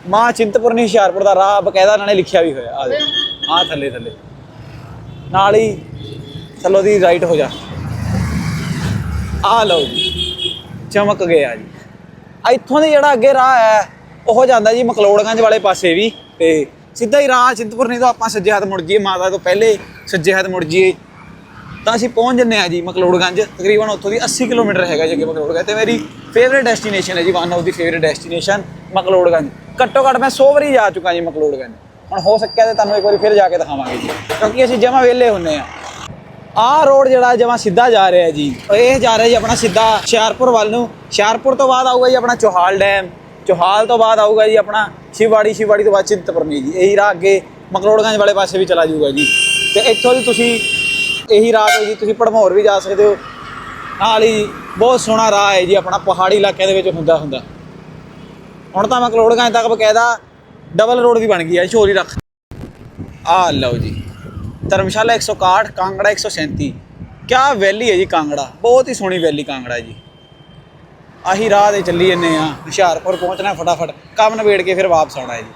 ਮਾਂ ਚਿੰਤਪੁਰਨੀ ਹੁਸ਼ਿਆਰਪੁਰ ਦਾ ਰਾਹ ਬਕਾਇਦਾ ਇਹਨਾਂ ਨੇ ਲਿਖਿਆ ਵੀ ਹੋਇਆ, ਆ ਆ ਥੱਲੇ ਥੱਲੇ। ਨਾਲ ਹੀ ਥੱਲੋਂ ਦੀ ਰਾਈਟ ਹੋ ਜਾ। ਆ ਲਓ ਜੀ, ਚਮਕ ਗਿਆ ਜੀ। ਇੱਥੋਂ ਦੀ ਜਿਹੜਾ ਅੱਗੇ ਰਾਹ ਹੈ, ਉਹ ਜਾਂਦਾ ਜੀ ਮਕਲੋੜਗੰਜ ਵਾਲੇ ਪਾਸੇ ਵੀ, ਤੇ ਸਿੱਧਾ ਹੀ ਰਾਹ ਚਿੰਤਪੁਰਨੀ ਤੋਂ ਆਪਾਂ ਸੱਜੇ ਹੱਥ ਮੁੜ ਜਾਈਏ ਮਾਤਾ ਤੋਂ ਪਹਿਲੇ ਸੱਜੇ ਹੱਥ ਮੁੜ ਜਾਈਏ ਤਾਂ ਅਸੀਂ ਪਹੁੰਚ ਜੰਨੇ ਆ ਜੀ ਮਕਲੋੜਗੰਜ, ਤਕਰੀਬਨ ਉੱਥੋਂ ਦੀ 80 ਕਿਲੋਮੀਟਰ ਹੈਗਾ ਜੀ ਅੱਗੇ ਮਕਲੋੜਗੰਜ ਤੇ ਮੇਰੀ ਫੇਵਰੇਟ ਡੈਸਟੀਨੇਸ਼ਨ ਹੈ ਜੀ one of the favourite destination McLeodganj. ਘੱਟੋ ਘੱਟ ਮੈਂ 100 ਵਾਰੀ ਜਾ ਚੁੱਕਾ ਜੀ ਮਕਲੋੜਗੰਜ। ਹੁਣ ਹੋ ਸਕਿਆ ਤੇ ਤੁਹਾਨੂੰ ਇੱਕ ਵਾਰੀ ਫਿਰ ਜਾ ਕੇ ਦਿਖਾਵਾਂਗੇ ਜੀ। ਕਿਉਂਕਿ ਅਸੀਂ ਜਮਾ ਵਿਹਲੇ ਹੁੰਨੇ ਆ। ਆਹ ਰੋਡ ਜਿਹੜਾ ਜਮਾ ਸਿੱਧਾ ਜਾ ਰਿਹਾ ਜੀ, ਇਹ ਜਾ ਰਿਹਾ ਜੀ ਆਪਣਾ ਸਿੱਧਾ ਹੁਸ਼ਿਆਰਪੁਰ ਵੱਲ ਨੂੰ। ਹੁਸ਼ਿਆਰਪੁਰ ਤੋਂ ਬਾਅਦ ਆਊਗਾ ਜੀ ਆਪਣਾ ਚੋਹਾਲ ਡੈਮ ਚੋਹਾਲ ਤੋਂ ਬਾਅਦ ਆਊਗਾ ਜੀ ਆਪਣਾ ਸ਼ਿਵਵਾੜੀ ਸ਼ਿਵਵਾੜੀ ਤੋਂ ਬਾਅਦ ਚਿੰਤਪੁਰਨੀ ਜੀ। ਇਹੀ ਰਾਹ ਅੱਗੇ ਮਕਲੋੜਗੰਜ ਵਾਲੇ ਪਾਸੇ ਵੀ ਚਲਾ ਜਾਊਗਾ ਜੀ। ਤੇ ਇੱਥੋਂ ਦੀ ਤੁਸੀਂ ਇਹੀ ਰਾਹ ਤੋਂ ਜੀ, ਤੁਸੀਂ ਪੜਮੌਰ ਵੀ ਜਾ ਸਕਦੇ ਹੋ। ਨਾਲ ਹੀ ਬਹੁਤ ਸੋਹਣਾ ਰਾਹ ਹੈ ਜੀ, ਆਪਣਾ ਪਹਾੜੀ ਇਲਾਕਿਆਂ ਦੇ ਵਿੱਚ ਹੁੰਦਾ ਹੁੰਦਾ। ਹੁਣ ਤਾਂ ਮਕਲੋੜਗੰਜ ਤੱਕ ਬਕਾਇਦਾ ਡਬਲ ਰੋਡ ਵੀ ਬਣ ਗਈ ਹੈ ਛੋਰੀ ਰੱਖ। ਆ ਲਓ ਜੀ, ਧਰਮਸ਼ਾਲਾ 161 ਕਾਂਗੜਾ 137 ਕਿਆ ਵੈਲੀ ਹੈ ਜੀ ਕਾਂਗੜਾ, ਬਹੁਤ ਹੀ ਸੋਹਣੀ ਵੈਲੀ ਕਾਂਗੜਾ ਜੀ। ਆਹੀ ਰਾਹ ਤੇ ਚੱਲੀ ਜੰਨੇ ਆ ਹੁਸ਼ਿਆਰਪੁਰ ਪਹੁੰਚਣਾ ਫਟਾਫਟ, ਕੰਮ ਨਵੇੜ ਕੇ ਫਿਰ ਵਾਪਸ ਆਉਣਾ ਹੈ ਜੀ।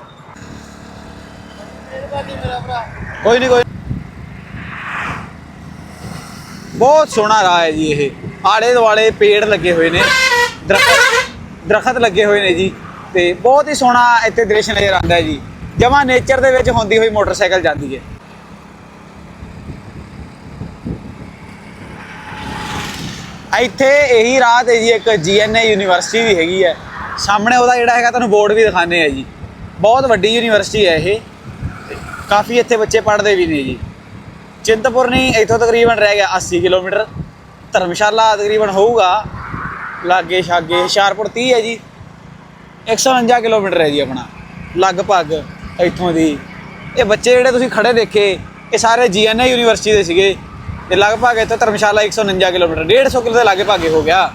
ਕੋਈ ਨਹੀਂ ਕੋਈ ਬਹੁਤ ਸੋਹਣਾ ਰਾਹ ਹੈ ਜੀ ਇਹ। ਆਲੇ ਦੁਆਲੇ ਪੇੜ ਲੱਗੇ ਹੋਏ ਨੇ। ਦਰਖਤ ਦਰਖਤ ਲੱਗੇ ਹੋਏ ਨੇ ਜੀ। ਤੇ ਬਹੁਤ ਹੀ ਸੋਹਣਾ ਇੱਥੇ ਦ੍ਰਿਸ਼ ਨਜ਼ਰ ਆਉਂਦਾ ਹੈ ਜੀ। ਜਮਾ ਨੇਚਰ ਦੇ ਵਿੱਚ ਹੁੰਦੀ ਹੋਈ ਮੋਟਰਸਾਈਕਲ ਜਾਂਦੀ ਹੈ। ਇੱਥੇ ਇਹੀ ਰਾਹ ਤੇ ਜੀ ਇੱਕ ਜੀਐਨਏ ਯੂਨੀਵਰਸਿਟੀ ਵੀ ਹੈਗੀ ਹੈ। ਸਾਹਮਣੇ ਉਹਦਾ ਜਿਹੜਾ ਹੈਗਾ ਤੁਹਾਨੂੰ ਬੋਰਡ ਵੀ ਦਿਖਾਣੇ ਆ ਜੀ। ਬਹੁਤ ਵੱਡੀ ਯੂਨੀਵਰਸਿਟੀ ਹੈ ਇਹ। ਕਾਫੀ ਇੱਥੇ ਬੱਚੇ ਪੜ੍ਹਦੇ ਵੀ ਨੇ ਜੀ। ਚਿੰਤਪੁਰਨੀ ਇੱਥੋਂ ਤਕਰੀਬਨ ਰਹਿ ਗਿਆ 80 ਕਿਲੋਮੀਟਰ। ਧਰਮਸ਼ਾਲਾ ਤਕਰੀਬਨ ਹੋਊਗਾ। ਲਾਗੇ ਛਾਗੇ ਹੁਸ਼ਿਆਰਪੁਰ 30 ਹੈ ਜੀ। 149 ਕਿਲੋਮੀਟਰ ਹੈ ਜੀ ਆਪਣਾ। ਲਗਭਗ ਇੱਥੋਂ ਦੀ। ਇਹ ਬੱਚੇ ਜਿਹੜੇ ਤੁਸੀਂ ਖੜੇ ਦੇਖੇ, ਇਹ ਸਾਰੇ ਜੀਐਨਏ ਯੂਨੀਵਰਸਿਟੀ ਦੇ ਸੀਗੇ। ਤੇ ਲਗਭਗ ਇੱਥੋਂ ਧਰਮਸ਼ਾਲਾ 149 ਕਿਲੋਮੀਟਰ 150 ਕਿਲੋ ਦੇ ਲਾਗੇ ਭਾਗੇ ਹੋ ਗਿਆ।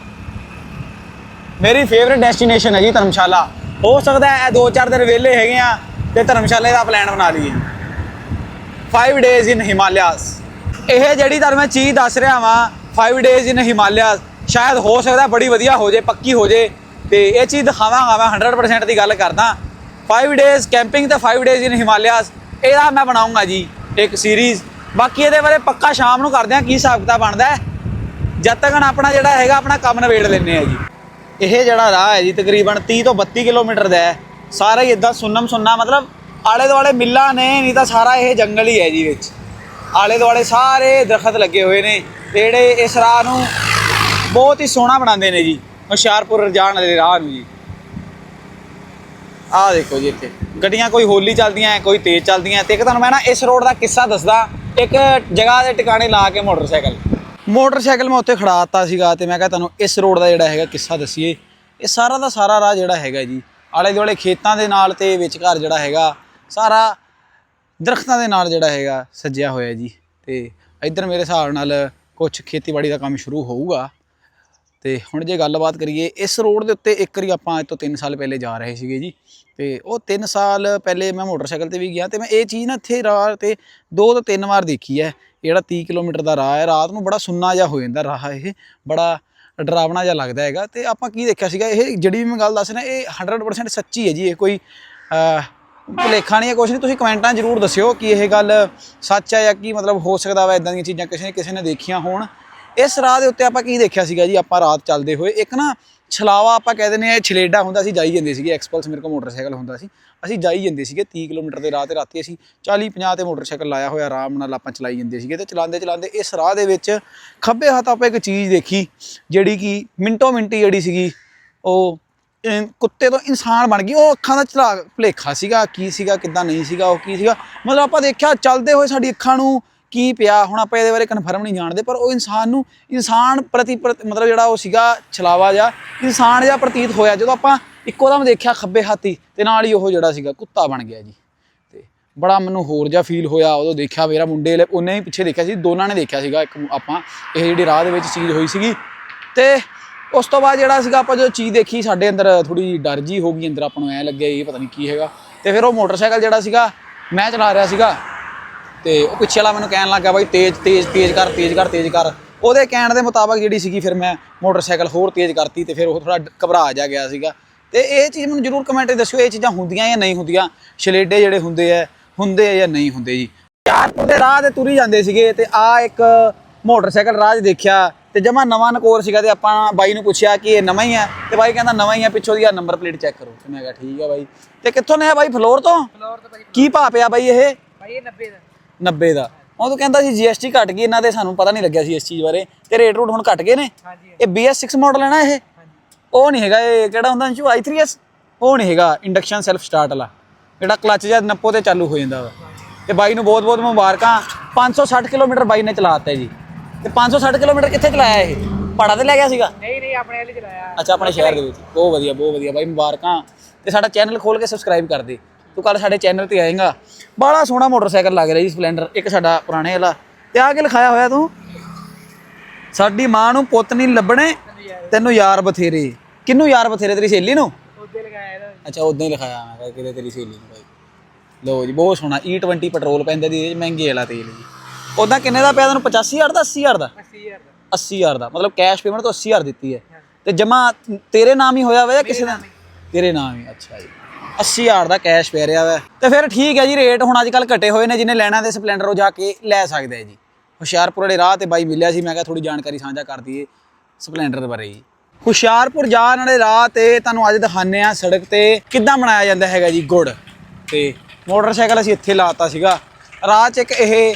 ਮੇਰੀ ਫੇਵਰਿਟ ਡੈਸਟੀਨੇਸ਼ਨ ਹੈ ਜੀ ਧਰਮਸ਼ਾਲਾ। ਹੋ ਸਕਦਾ ਹੈ ਇਹ ਦੋ ਚਾਰ ਦਿਨ ਵਿਹਲੇ ਹੈਗੇ ਆ ਤੇ ਧਰਮਸ਼ਾਲੇ ਦਾ ਪਲਾਨ ਬਣਾ ਲਈਏ। 5 ਡੇਜ਼ ਇਨ ਹਿਮਾਲਿਆਸ ਇਹ ਜਿਹੜੀ ਤੁਹਾਨੂੰ ਮੈਂ ਚੀਜ਼ ਦੱਸ ਰਿਹਾ ਵਾਂ 5 ਡੇਜ਼ ਇਨ ਹਿਮਾਲਿਆਸ ਸ਼ਾਇਦ ਹੋ ਸਕਦਾ ਬੜੀ ਵਧੀਆ ਹੋ ਜੇ, ਪੱਕੀ ਹੋ ਜੇ। ਤੇ ਇਹ ਚੀਜ਼ ਦਿਖਾਵਾਂਗਾ ਮੈਂ 100% ਦੀ ਗੱਲ ਕਰਦਾ। 5 ਡੇਜ਼ ਕੈਂਪਿੰਗ ਤੇ 5 ਡੇਜ਼ ਇਨ ਹਿਮਾਲਿਆਸ ਇਹਦਾ ਮੈਂ ਬਣਾਉਂਗਾ ਜੀ ਇੱਕ ਸੀਰੀਜ਼ ਬਾਕੀ ਇਹਦੇ ਬਾਰੇ ਪੱਕਾ ਸ਼ਾਮ ਨੂੰ ਕਰਦੇ ਆ ਕੀ ਹਿਸਾਬ ਕਿਤਾਬ ਬਣਦਾ ਹੈ। ਜਦ ਤੱਕ ਆਪਣਾ ਜਿਹੜਾ ਹੈਗਾ, ਆਪਣਾ ਕੰਮ ਨਵੇੜ ਲੈਣੇ ਆ ਜੀ। ਇਹ ਜਿਹੜਾ ਰਾਹ ਹੈ ਜੀ, ਤਕਰੀਬਨ 30 ਤੋਂ 32 ਕਿਲੋਮੀਟਰ ਦਾ ਹੈ। ਸਾਰਾ ਹੀ ਇਦਾਂ ਸੁੰਨਮ ਸੁੰਨਾ ਮਤਲਬ ਆਲੇ ਦੁਆਲੇ ਮਿੱਲਾਂ ਨੇ, ਨਹੀਂ ਤਾਂ ਸਾਰਾ ਇਹ ਜੰਗਲ ਹੀ ਹੈ ਜੀ ਵਿੱਚ। ਆਲੇ ਦੁਆਲੇ ਸਾਰੇ ਦਰਖਤ ਲੱਗੇ ਹੋਏ ਨੇ ਜਿਹੜੇ ਇਸ ਰਾਹ ਨੂੰ ਬਹੁਤ ਹੀ ਸੋਹਣਾ ਬਣਾਉਂਦੇ ਨੇ ਜੀ, ਹੁਸ਼ਿਆਰਪੁਰ ਜਾਣ ਵਾਲੇ ਰਾਹ ਨੂੰ ਜੀ। ਆਹ ਦੇਖੋ ਜੀ ਇੱਥੇ, ਗੱਡੀਆਂ ਕੋਈ ਹੌਲੀ ਚੱਲਦੀਆਂ, ਕੋਈ ਤੇਜ਼ ਚੱਲਦੀਆਂ, ਤੇ ਇੱਕ ਤੁਹਾਨੂੰ ਮੈਂ ਨਾ ਇਸ ਰੋਡ ਦਾ ਕਿੱਸਾ ਦੱਸਦਾ, ਇੱਕ ਜਗ੍ਹਾ ਦੇ ਟਿਕਾਣੇ ਲਾ ਕੇ ਮੋਟਰਸਾਈਕਲ। ਮੋਟਰਸਾਈਕਲ ਮੈਂ ਉੱਥੇ ਖੜਾਤਾ ਸੀਗਾ, ਤੇ ਮੈਂ ਕਿਹਾ ਤੁਹਾਨੂੰ ਇਸ ਰੋਡ ਦਾ ਜਿਹੜਾ ਹੈਗਾ ਕਿੱਸਾ ਦੱਸੀਏ। ਇਹ ਸਾਰਾ ਦਾ ਸਾਰਾ ਰਾਹ ਜਿਹੜਾ ਹੈਗਾ ਜੀ, ਆਲੇ ਦੁਆਲੇ ਖੇਤਾਂ ਦੇ ਨਾਲ ਤੇ ਵਿਚਕਾਰ ਜਿਹੜਾ ਹੈਗਾ ਸਾਰਾ ਦਰਖਤਾਂ ਦੇ ਨਾਲ ਜਿਹੜਾ ਹੈਗਾ ਸੱਜਿਆ ਹੋਇਆ ਜੀ। ਤੇ ਇੱਧਰ ਮੇਰੇ ਹਿਸਾਬ ਨਾਲ ਕੁਝ ਖੇਤੀਬਾੜੀ ਦਾ ਕੰਮ ਸ਼ੁਰੂ ਹੋਊਗਾ। ਤੇ ਹੁਣ ਜੇ ਗੱਲਬਾਤ ਕਰੀਏ, ਇਸ ਰੋਡ ਦੇ ਉੱਤੇ ਇੱਕ ਵਾਰੀ ਆਪਾਂ ਅੱਜ ਤੋਂ 3 ਸਾਲ ਪਹਿਲੇ ਜਾ ਰਹੇ ਸੀਗੇ ਜੀ। ਤੇ ਉਹ 3 ਸਾਲ ਪਹਿਲੇ ਮੈਂ ਮੋਟਰਸਾਈਕਲ ਤੇ ਵੀ ਗਿਆ ਤੇ ਮੈਂ ਇਹ ਚੀਜ਼ ਨਾ ਇੱਥੇ ਰਾਹ ਤੇ ਦੋ ਤੋਂ ਤਿੰਨ ਵਾਰ ਦੇਖੀ ਹੈ। ਜਿਹੜਾ 30 ਕਿਲੋਮੀਟਰ ਦਾ ਰਾਹ ਹੈ, ਰਾਤ ਨੂੰ ਬੜਾ ਸੁੰਨਾ ਜਿਹਾ ਹੋ ਜਾਂਦਾ ਰਾਹ ਇਹ, ਬੜਾ ਡਰਾਵਣਾ ਜਿਹਾ ਲੱਗਦਾ ਹੈਗਾ। ਤੇ ਆਪਾਂ ਕੀ ਦੇਖਿਆ ਸੀਗਾ, ਇਹ ਜਿਹੜੀ ਵੀ ਮੈਂ ਗੱਲ ਦੱਸ ਰਿਹਾ, ਇਹ 100% ਸੱਚੀ ਹੈ ਜੀ, ਇਹ ਕੋਈ ਭੁਲੇਖਾ ਨਹੀਂ ਹੈ, ਕੁਛ ਨਹੀਂ। ਤੁਸੀਂ ਕਮੈਂਟਾਂ ਜ਼ਰੂਰ ਦੱਸਿਓ ਕਿ ਇਹ ਗੱਲ ਸੱਚ ਹੈ ਜਾਂ ਕੀ ਮਤਲਬ ਹੋ ਸਕਦਾ ਵਾ ਇਦਾਂ ਦੀਆਂ ਚੀਜ਼ਾਂ ਕਿਸੇ ਨੇ ਕਿਸੇ ਨੇ ਦੇਖੀਆਂ ਹੋਣ। ਇਸ ਰਾਹ ਦੇ ਉੱਤੇ ਆਪਾਂ ਕੀ ਦੇਖਿਆ ਸੀਗਾ ਜੀ? ਆਪਾਂ ਰਾਤ ਚੱਲਦੇ ਹੋਏ ਇੱਕ ਨਾ ਛਲਾਵਾ ਆਪਾਂ ਕਹਿ ਦਿੰਦੇ ਆ ਛਲੇਡਾ ਹੁੰਦਾ ਸੀ, ਜਾਈ ਜਾਂਦੇ ਸੀਗੇ। ਐਕਸਪਲਸ ਮੇਰੇ ਕੋਲ ਮੋਟਰਸਾਈਕਲ ਹੁੰਦਾ ਸੀ। ਅਸੀਂ ਜਾਈ ਜਾਂਦੇ ਸੀਗੇ 30 ਕਿਲੋਮੀਟਰ ਦੇ ਰਾਹ ਤੇ, ਰਾਤੀ ਅਸੀਂ 40 50 ਤੇ ਮੋਟਰਸਾਈਕਲ ਲਾਇਆ ਹੋਇਆ, ਆਰਾਮ ਨਾਲ ਆਪਾਂ ਚਲਾਈ ਜਾਂਦੇ ਸੀਗੇ ਤੇ ਚਲਾਉਂਦੇ ਚਲਾਉਂਦੇ ਇਸ ਰਾਹ ਦੇ ਵਿੱਚ ਖੱਬੇ ਹੱਥ ਆਪਾਂ ਇੱਕ ਚੀਜ਼ ਦੇਖੀ, ਜਿਹੜੀ ਕਿ ਮਿੰਟੋ ਮਿੰਟੀ ਜਿਹੜੀ ਸੀਗੀ, ਉਹ ਕੁੱਤੇ ਤੋਂ ਇਨਸਾਨ ਬਣ ਗਈ। ਉਹ ਅੱਖਾਂ ਦਾ ਚਲਾ ਭੁਲੇਖਾ ਸੀਗਾ, ਕੀ ਸੀਗਾ, ਕਿੱਦਾਂ ਨਹੀਂ ਸੀਗਾ, ਉਹ ਕੀ ਸੀਗਾ। ਮਤਲਬ ਆਪਾਂ ਦੇਖਿਆ, ਚੱਲਦੇ ਹੋਏ ਸਾਡੀ ਅੱਖਾਂ ਨੂੰ ਕੀ ਪਿਆ, ਹੁਣ ਆਪਾਂ ਇਹਦੇ ਬਾਰੇ ਕਨਫਰਮ ਨਹੀਂ ਜਾਣਦੇ, ਪਰ ਉਹ ਇਨਸਾਨ ਨੂੰ, ਇਨਸਾਨ ਪ੍ਰਤੀ ਪ੍ਰਤ- ਮਤਲਬ ਜਿਹੜਾ ਉਹ ਸੀਗਾ ਛਲਾਵਾ ਜਾਂ ਇਨਸਾਨ ਜਿਹਾ ਪ੍ਰਤੀਤ ਹੋਇਆ। ਜਦੋਂ ਆਪਾਂ ਇੱਕੋ ਦਮ ਦੇਖਿਆ ਖੱਬੇ ਹੱਥੀ ਤੇ ਨਾਲ ਹੀ ਉਹ ਜਿਹੜਾ ਸੀਗਾ, ਕੁੱਤਾ ਬਣ ਗਿਆ ਜੀ। ਤੇ ਬੜਾ ਮੈਨੂੰ ਹੋਰ ਜਿਹਾ ਫੀਲ ਹੋਇਆ, ਉਦੋਂ ਦੇਖਿਆ ਮੇਰਾ ਮੁੰਡੇ ਉਹਨੇ ਹੀ ਪਿੱਛੇ ਦੇਖਿਆ ਸੀ, ਦੋਨਾਂ ਨੇ ਦੇਖਿਆ ਸੀਗਾ, ਇੱਕ ਆਪਾਂ, ਇਹ ਜਿਹੜੀ ਰਾਹ ਦੇ ਵਿੱਚ ਚੀਜ਼ ਹੋਈ ਸੀਗੀ। ਤੇ ਉਸ ਤੋਂ ਬਾਅਦ ਜਿਹੜਾ ਸੀਗਾ ਆਪਾਂ ਜਦੋਂ ਚੀਜ਼ ਦੇਖੀ, ਸਾਡੇ ਅੰਦਰ ਥੋੜੀ ਡਰ ਜੀ ਹੋ ਗਈ, ਅੰਦਰ ਆਪਾਂ ਨੂੰ ਐ ਲੱਗਿਆ ਇਹ ਪਤਾ ਨਹੀਂ ਕੀ ਹੈਗਾ। ਤੇ ਫਿਰ ਉਹ ਮੋਟਰਸਾਈਕਲ ਜਿਹੜਾ ਸੀਗਾ, ਮੈਂ ਚਲਾ ਰਿਹਾ ਸੀਗਾ। ਤੇ ਉਹ ਪਿੱਛੇ ਵਾਲਾ ਮੈਨੂੰ ਕਹਿਣ ਲੱਗਾ ਬਾਈ, ਤੇਜ਼ ਤੇਜ਼ ਤੇਜ਼ ਕਰ ਤੇਜ਼ ਕਰ ਤੇਜ਼ ਕਰ। ਉਹਦੇ ਕਹਿਣ ਦੇ ਮੁਤਾਬਕ ਜਿਹੜੀ ਸੀਗੀ ਫਿਰ ਮੈਂ ਮੋਟਰਸਾਈਕਲ ਹੋਰ ਤੇਜ਼ ਕਰਤੀ ਤੇ ਫਿਰ ਉਹ ਥੋੜਾ ਘਬਰਾ ਜਾ ਗਿਆ ਸੀਗਾ। ਤੇ ਇਹ ਚੀਜ਼ ਮੈਨੂੰ ਜਰੂਰ ਕਮੈਂਟ 'ਚ ਦੱਸਿਓ, ਇਹ ਚੀਜ਼ਾਂ ਹੁੰਦੀਆਂ ਜਾਂ ਨਹੀਂ ਹੁੰਦੀਆਂ? ਛਲੇਡੇ ਜਿਹੜੇ ਹੁੰਦੇ ਆ ਹੁੰਦੇ ਆ ਜਾਂ ਨਹੀਂ ਹੁੰਦੇ ਜੀ? ਯਾਰ ਦੇ ਰਾਹ ਤੇ ਤੁਰੀ ਜਾਂਦੇ ਸੀਗੇ ਤੇ ਆ ਇੱਕ ਮੋਟਰਸਾਈਕਲ ਰਾਹ 'ਚ ਦੇਖਿਆ। ਤੇ ਜਮਾ ਨਵਾਂ ਨਕੋਰ ਸੀਗਾ ਤੇ ਆਪਾਂ ਬਾਈ ਨੂੰ ਪੁੱਛਿਆ ਕਿ ਇਹ ਨਵਾਂ ਹੀ ਹੈ ਤੇ ਬਾਈ ਕਹਿੰਦਾ ਨਵਾਂ ਹੀ ਹੈ ਪਿੱਛੋਂ ਦੀ ਆ ਨੰਬਰ ਪਲੇਟ ਚੈੱਕ ਕਰੋ। ਤੇ ਮੈਂ ਕਿਹਾ ਠੀਕ ਹੈ ਬਾਈ। ਤੇ ਕਿੱਥੋਂ ਨੇ ਆ ਬਾਈ? ਫਲੋਰ ਤੋਂ? ਫਲੋਰ ਤੋਂ ਭਾਈ ਕੀ ਭਾਅ ਪਿਆ ਬਾਈ ਇਹ? ਭਾਈ ਇਹ 90 ਦਾ। 90 ਦਾ। ਉਹ ਤੋਂ ਕਹਿੰਦਾ ਸੀ GST ਘਟ ਗਈ ਇਹਨਾਂ ਦੇ ਸਾਨੂੰ ਪਤਾ ਨਹੀਂ ਲੱਗਿਆ ਸੀ ਇਸ ਚੀਜ਼ ਬਾਰੇ ਤੇ ਰੇਟ ਰੂਟ ਹੁਣ ਘਟ ਗਏ ਨੇ। ਇਹ BS6 ਮਾਡਲ ਹੈ ਨਾ ਇਹ? ਉਹ ਨਹੀਂ ਹੈਗਾ ਇਹ ਕਿਹੜਾ ਹੁੰਦਾ ਅੰਸ਼ੂ? I3s ਉਹ ਨਹੀਂ ਹੈਗਾ ਇੰਡਕਸ਼ਨ ਸੈਲਫ ਸਟਾਰਟ ਵਾਲਾ। ਜਿਹੜਾ ਕਲੱਚ ਜਾਂ ਨੱਪੋ ਤੇ ਚਾਲੂ ਹੋ ਜਾਂਦਾ ਵਾ। ਤੇ ਬਾਈ ਨੂੰ ਬਹੁਤ ਬਹੁਤ ਮੁਬਾਰਕਾਂ 560 ਕਿਲੋਮੀਟਰ ਬਾਈ ਨੇ ਚਲਾਤਾ ਜੀ। ਤੇ 560 ਕਿਲੋਮੀਟਰ ਕਿੱਥੇ ਚਲਾਇਆ ਇਹ? ਪਹਾੜਾਂ ਤੇ ਲੈ ਗਿਆ ਸੀਗਾ? ਨਹੀਂ ਨਹੀਂ ਆਪਣੇ ਵਾਲੇ ਚਲਾਇਆ। ਅੱਛਾ ਆਪਣੇ ਸ਼ਹਿਰ ਦੇ ਵਿੱਚ। ਬਹੁਤ ਵਧੀਆ ਬਹੁਤ ਵਧੀਆ ਬਾਈ ਮੁਬਾਰਕਾਂ। ਤੇ ਸਾਡਾ ਚੈਨਲ ਖੋਲ ਕੇ ਸਬਸਕ੍ਰਾਈਬ ਕਰ ਦੇ। ਤੂੰ ਕੱਲ ਸਾਡੇ ਚੈਨਲ ਤੇ ਆਏਗਾ। ਬੜਾ ਸੋਹਣਾ ਮੋਟਰਸਾਈਕਲ ਲੱਗ ਰਿਹਾ ਜੀ ਸਪਲੈਂਡਰ। ਇੱਕ ਸਾਡਾ ਪੁਰਾਣੇ ਵਾਲਾ। ਤੇ ਆ ਕੇ ਲਿਖਾਇਆ ਹੋਇਆ ਤੂੰ? ਸਾਡੀ ਮਾਂ ਨੂੰ ਪੁੱਤ ਨਹੀਂ ਲੱਭਣੇ ਤੈਨੂੰ ਯਾਰ ਬਥੇਰੇ। ਕਿਹਨੂੰ ਯਾਰ ਬਥੇਰੇ? ਤੇਰੀ ਸਹੇਲੀ ਨੂੰ? ਉਹਦੇ ਲਗਾਇਆ ਇਹਦਾ। ਅੱਛਾ ਉਦਾਂ ਹੀ ਲਿਖਾਇਆ ਮੈਂ ਕਿਹਾ ਕਿਤੇ ਤੇਰੀ ਸਹੇਲੀ ਨੂੰ ਬਾਈ। ਲਓ ਜੀ ਬਹੁਤ ਸੋਹਣਾ। E20 ਪੈਟਰੋਲ ਪੈਂਦਾ ਦੀ ਮਹਿੰਗੇ ਵਾਲਾ ਤੇਲ ਜੀ। ਉਦਾਂ ਕਿੰਨੇ ਦਾ ਪਿਆ ਤੈਨੂੰ? 85000 ਦਾ 80000 ਦਾ? 80000 ਦਾ। 80000 ਦਾ। ਮਤਲਬ ਕੈਸ਼ ਪੇਮੈਂਟ ਤੋਂ 80000 ਦਿੱਤੀ ਹੈ। ਤੇ ਜਮਾ ਤੇਰੇ ਨਾਮ ਹੀ ਹੋਇਆ ਵਾ ਜਾਂ ਕਿਸੇ ਦਾ? ਤੇਰੇ ਨਾਮ ਹੀ ਅੱਛਾ ਜੀ। 80000 ਦਾ ਕੈਸ਼ ਪੈ ਰਿਹਾ ਵਾ। ਤੇ ਫਿਰ ਠੀਕ ਹੈ ਜੀ ਰੇਟ ਹੁਣ ਅੱਜ ਕੱਲ ਘਟੇ ਹੋਏ ਨੇ ਜਿਹਨੇ ਲੈਣਾ ਤੇ ਸਪਲੈਂਡਰ ਉਹ ਜਾ ਕੇ ਲੈ ਸਕਦੇ ਆ ਜੀ। ਹੁਸ਼ਿਆਰਪੁਰ ਵਾਲੇ ਰਾਹ ਤੇ ਬਾਈ ਮਿਲਿਆ ਸੀ ਮੈਂ ਕਿਹਾ ਥੋੜੀ ਜਾਣਕਾਰੀ ਸਾਂਝਾ ਕਰ ਦਈਏ ਸਪਲੈਂਡਰ ਦੇ ਬਾਰੇ ਜੀ। ਹੁਸ਼ਿਆਰਪੁਰ ਜਾਣ ਵਾਲੇ ਰਾਹ ਤੇ ਤੁਹਾਨੂੰ ਅੱਜ ਦਿਖਾਣੇ ਆ ਸੜਕ ਤੇ ਕਿੱਦਾਂ ਬਣਾਇਆ ਜਾਂਦਾ ਹੈਗਾ ਜੀ ਗੁੜ। ਤੇ ਮੋਟਰਸਾਈਕਲ ਅਸੀਂ ਇੱਥੇ ਲਾਤਾ ਸੀਗਾ। ਰਾਹ 'ਚ ਇੱਕ ਇਹ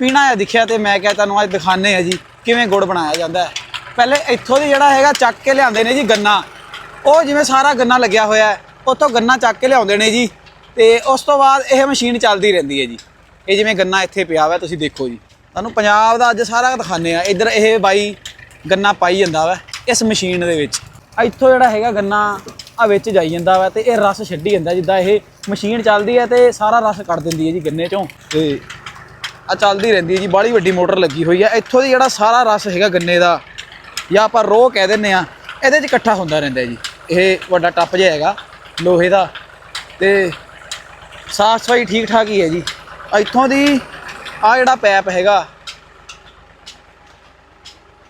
ਪੀਣਾ ਆ ਦਿਖਿਆ ਤੇ ਮੈਂ ਕਿਹਾ ਤੁਹਾਨੂੰ ਅੱਜ ਦਿਖਾਣੇ ਆ ਜੀ, ਕਿਵੇਂ ਗੁੜ ਬਣਾਇਆ ਜਾਂਦਾ ਹੈ। ਪਹਿਲੇ ਇੱਥੋਂ ਦੀ ਜਿਹੜਾ ਹੈਗਾ ਚੱਕ ਕੇ ਲਿਆਉਂਦੇ ਨੇ ਜੀ ਗੰਨਾ। ਉਹ ਜਿਵੇਂ ਸਾਰਾ ਗੰਨਾ ਲੱਗਿਆ ਹੋਇਆ ਹੈ, ਉੱਥੋਂ ਗੰਨਾ ਚੱਕ ਕੇ ਲਿਆਉਂਦੇ ਨੇ ਜੀ। ਤੇ ਉਸ ਤੋਂ ਬਾਅਦ ਇਹ ਮਸ਼ੀਨ ਚੱਲਦੀ ਰਹਿੰਦੀ ਹੈ ਜੀ। ਇਹ ਜਿਵੇਂ ਗੰਨਾ ਇੱਥੇ ਪਿਆ ਹੋਇਆ, ਤੁਸੀਂ ਦੇਖੋ ਜੀ। ਤੁਹਾਨੂੰ ਪੰਜਾਬ ਦਾ ਅੱਜ ਸਾਰਾ ਦਿਖਾਣੇ ਆ ਇੱਧਰ ਇਹ ਬਾਈ ਗੰਨਾ ਪਾਈ ਜਾਂਦਾ ਵਾ, ਇਸ ਮਸ਼ੀਨ ਦੇ ਵਿੱਚ। ਇੱਥੋਂ ਜਿਹੜਾ ਹੈਗਾ ਗੰਨਾ ਆ ਵਿੱਚ ਜਾਈ ਜਾਂਦਾ ਵਾ ਤੇ ਇਹ ਰਸ ਛੱਡੀ ਜਾਂਦਾ, ਜਿੱਦਾਂ ਇਹ ਮਸ਼ੀਨ ਚੱਲਦੀ ਹੈ ਤੇ ਸਾਰਾ ਰਸ ਕੱਢ ਦਿੰਦੀ ਹੈ ਜੀ ਗੰਨੇ ਚੋਂ। ਤੇ ਆ ਚੱਲਦੀ ਰਹਿੰਦੀ ਹੈ ਜੀ ਬਾੜੀ ਵੱਡੀ ਮੋਟਰ ਲੱਗੀ ਹੋਈ ਹੈ। ਇੱਥੋਂ ਦੀ ਜਿਹੜਾ ਸਾਰਾ ਰਸ ਹੈਗਾ ਗੰਨੇ ਦਾ, ਜਾਂ ਆਪਾਂ ਰੋਹ ਕਹਿ ਦਿੰਨੇ ਆ ਇਹਦੇ 'ਚ ਇਕੱਠਾ ਹੁੰਦਾ ਰਹਿੰਦਾ ਜੀ। ਇਹ ਵੱਡਾ ਟੱਪ ਜਿਹਾ ਹੈਗਾ, ਲੋਹੇ ਦਾ। ਤੇ ਸਾਫ਼ ਸਫ਼ਾਈ ਠੀਕ ਠਾਕ ਹੀ ਹੈ ਜੀ। ਇੱਥੋਂ ਦੀ ਆ ਜਿਹੜਾ ਪੈਪ ਹੈਗਾ,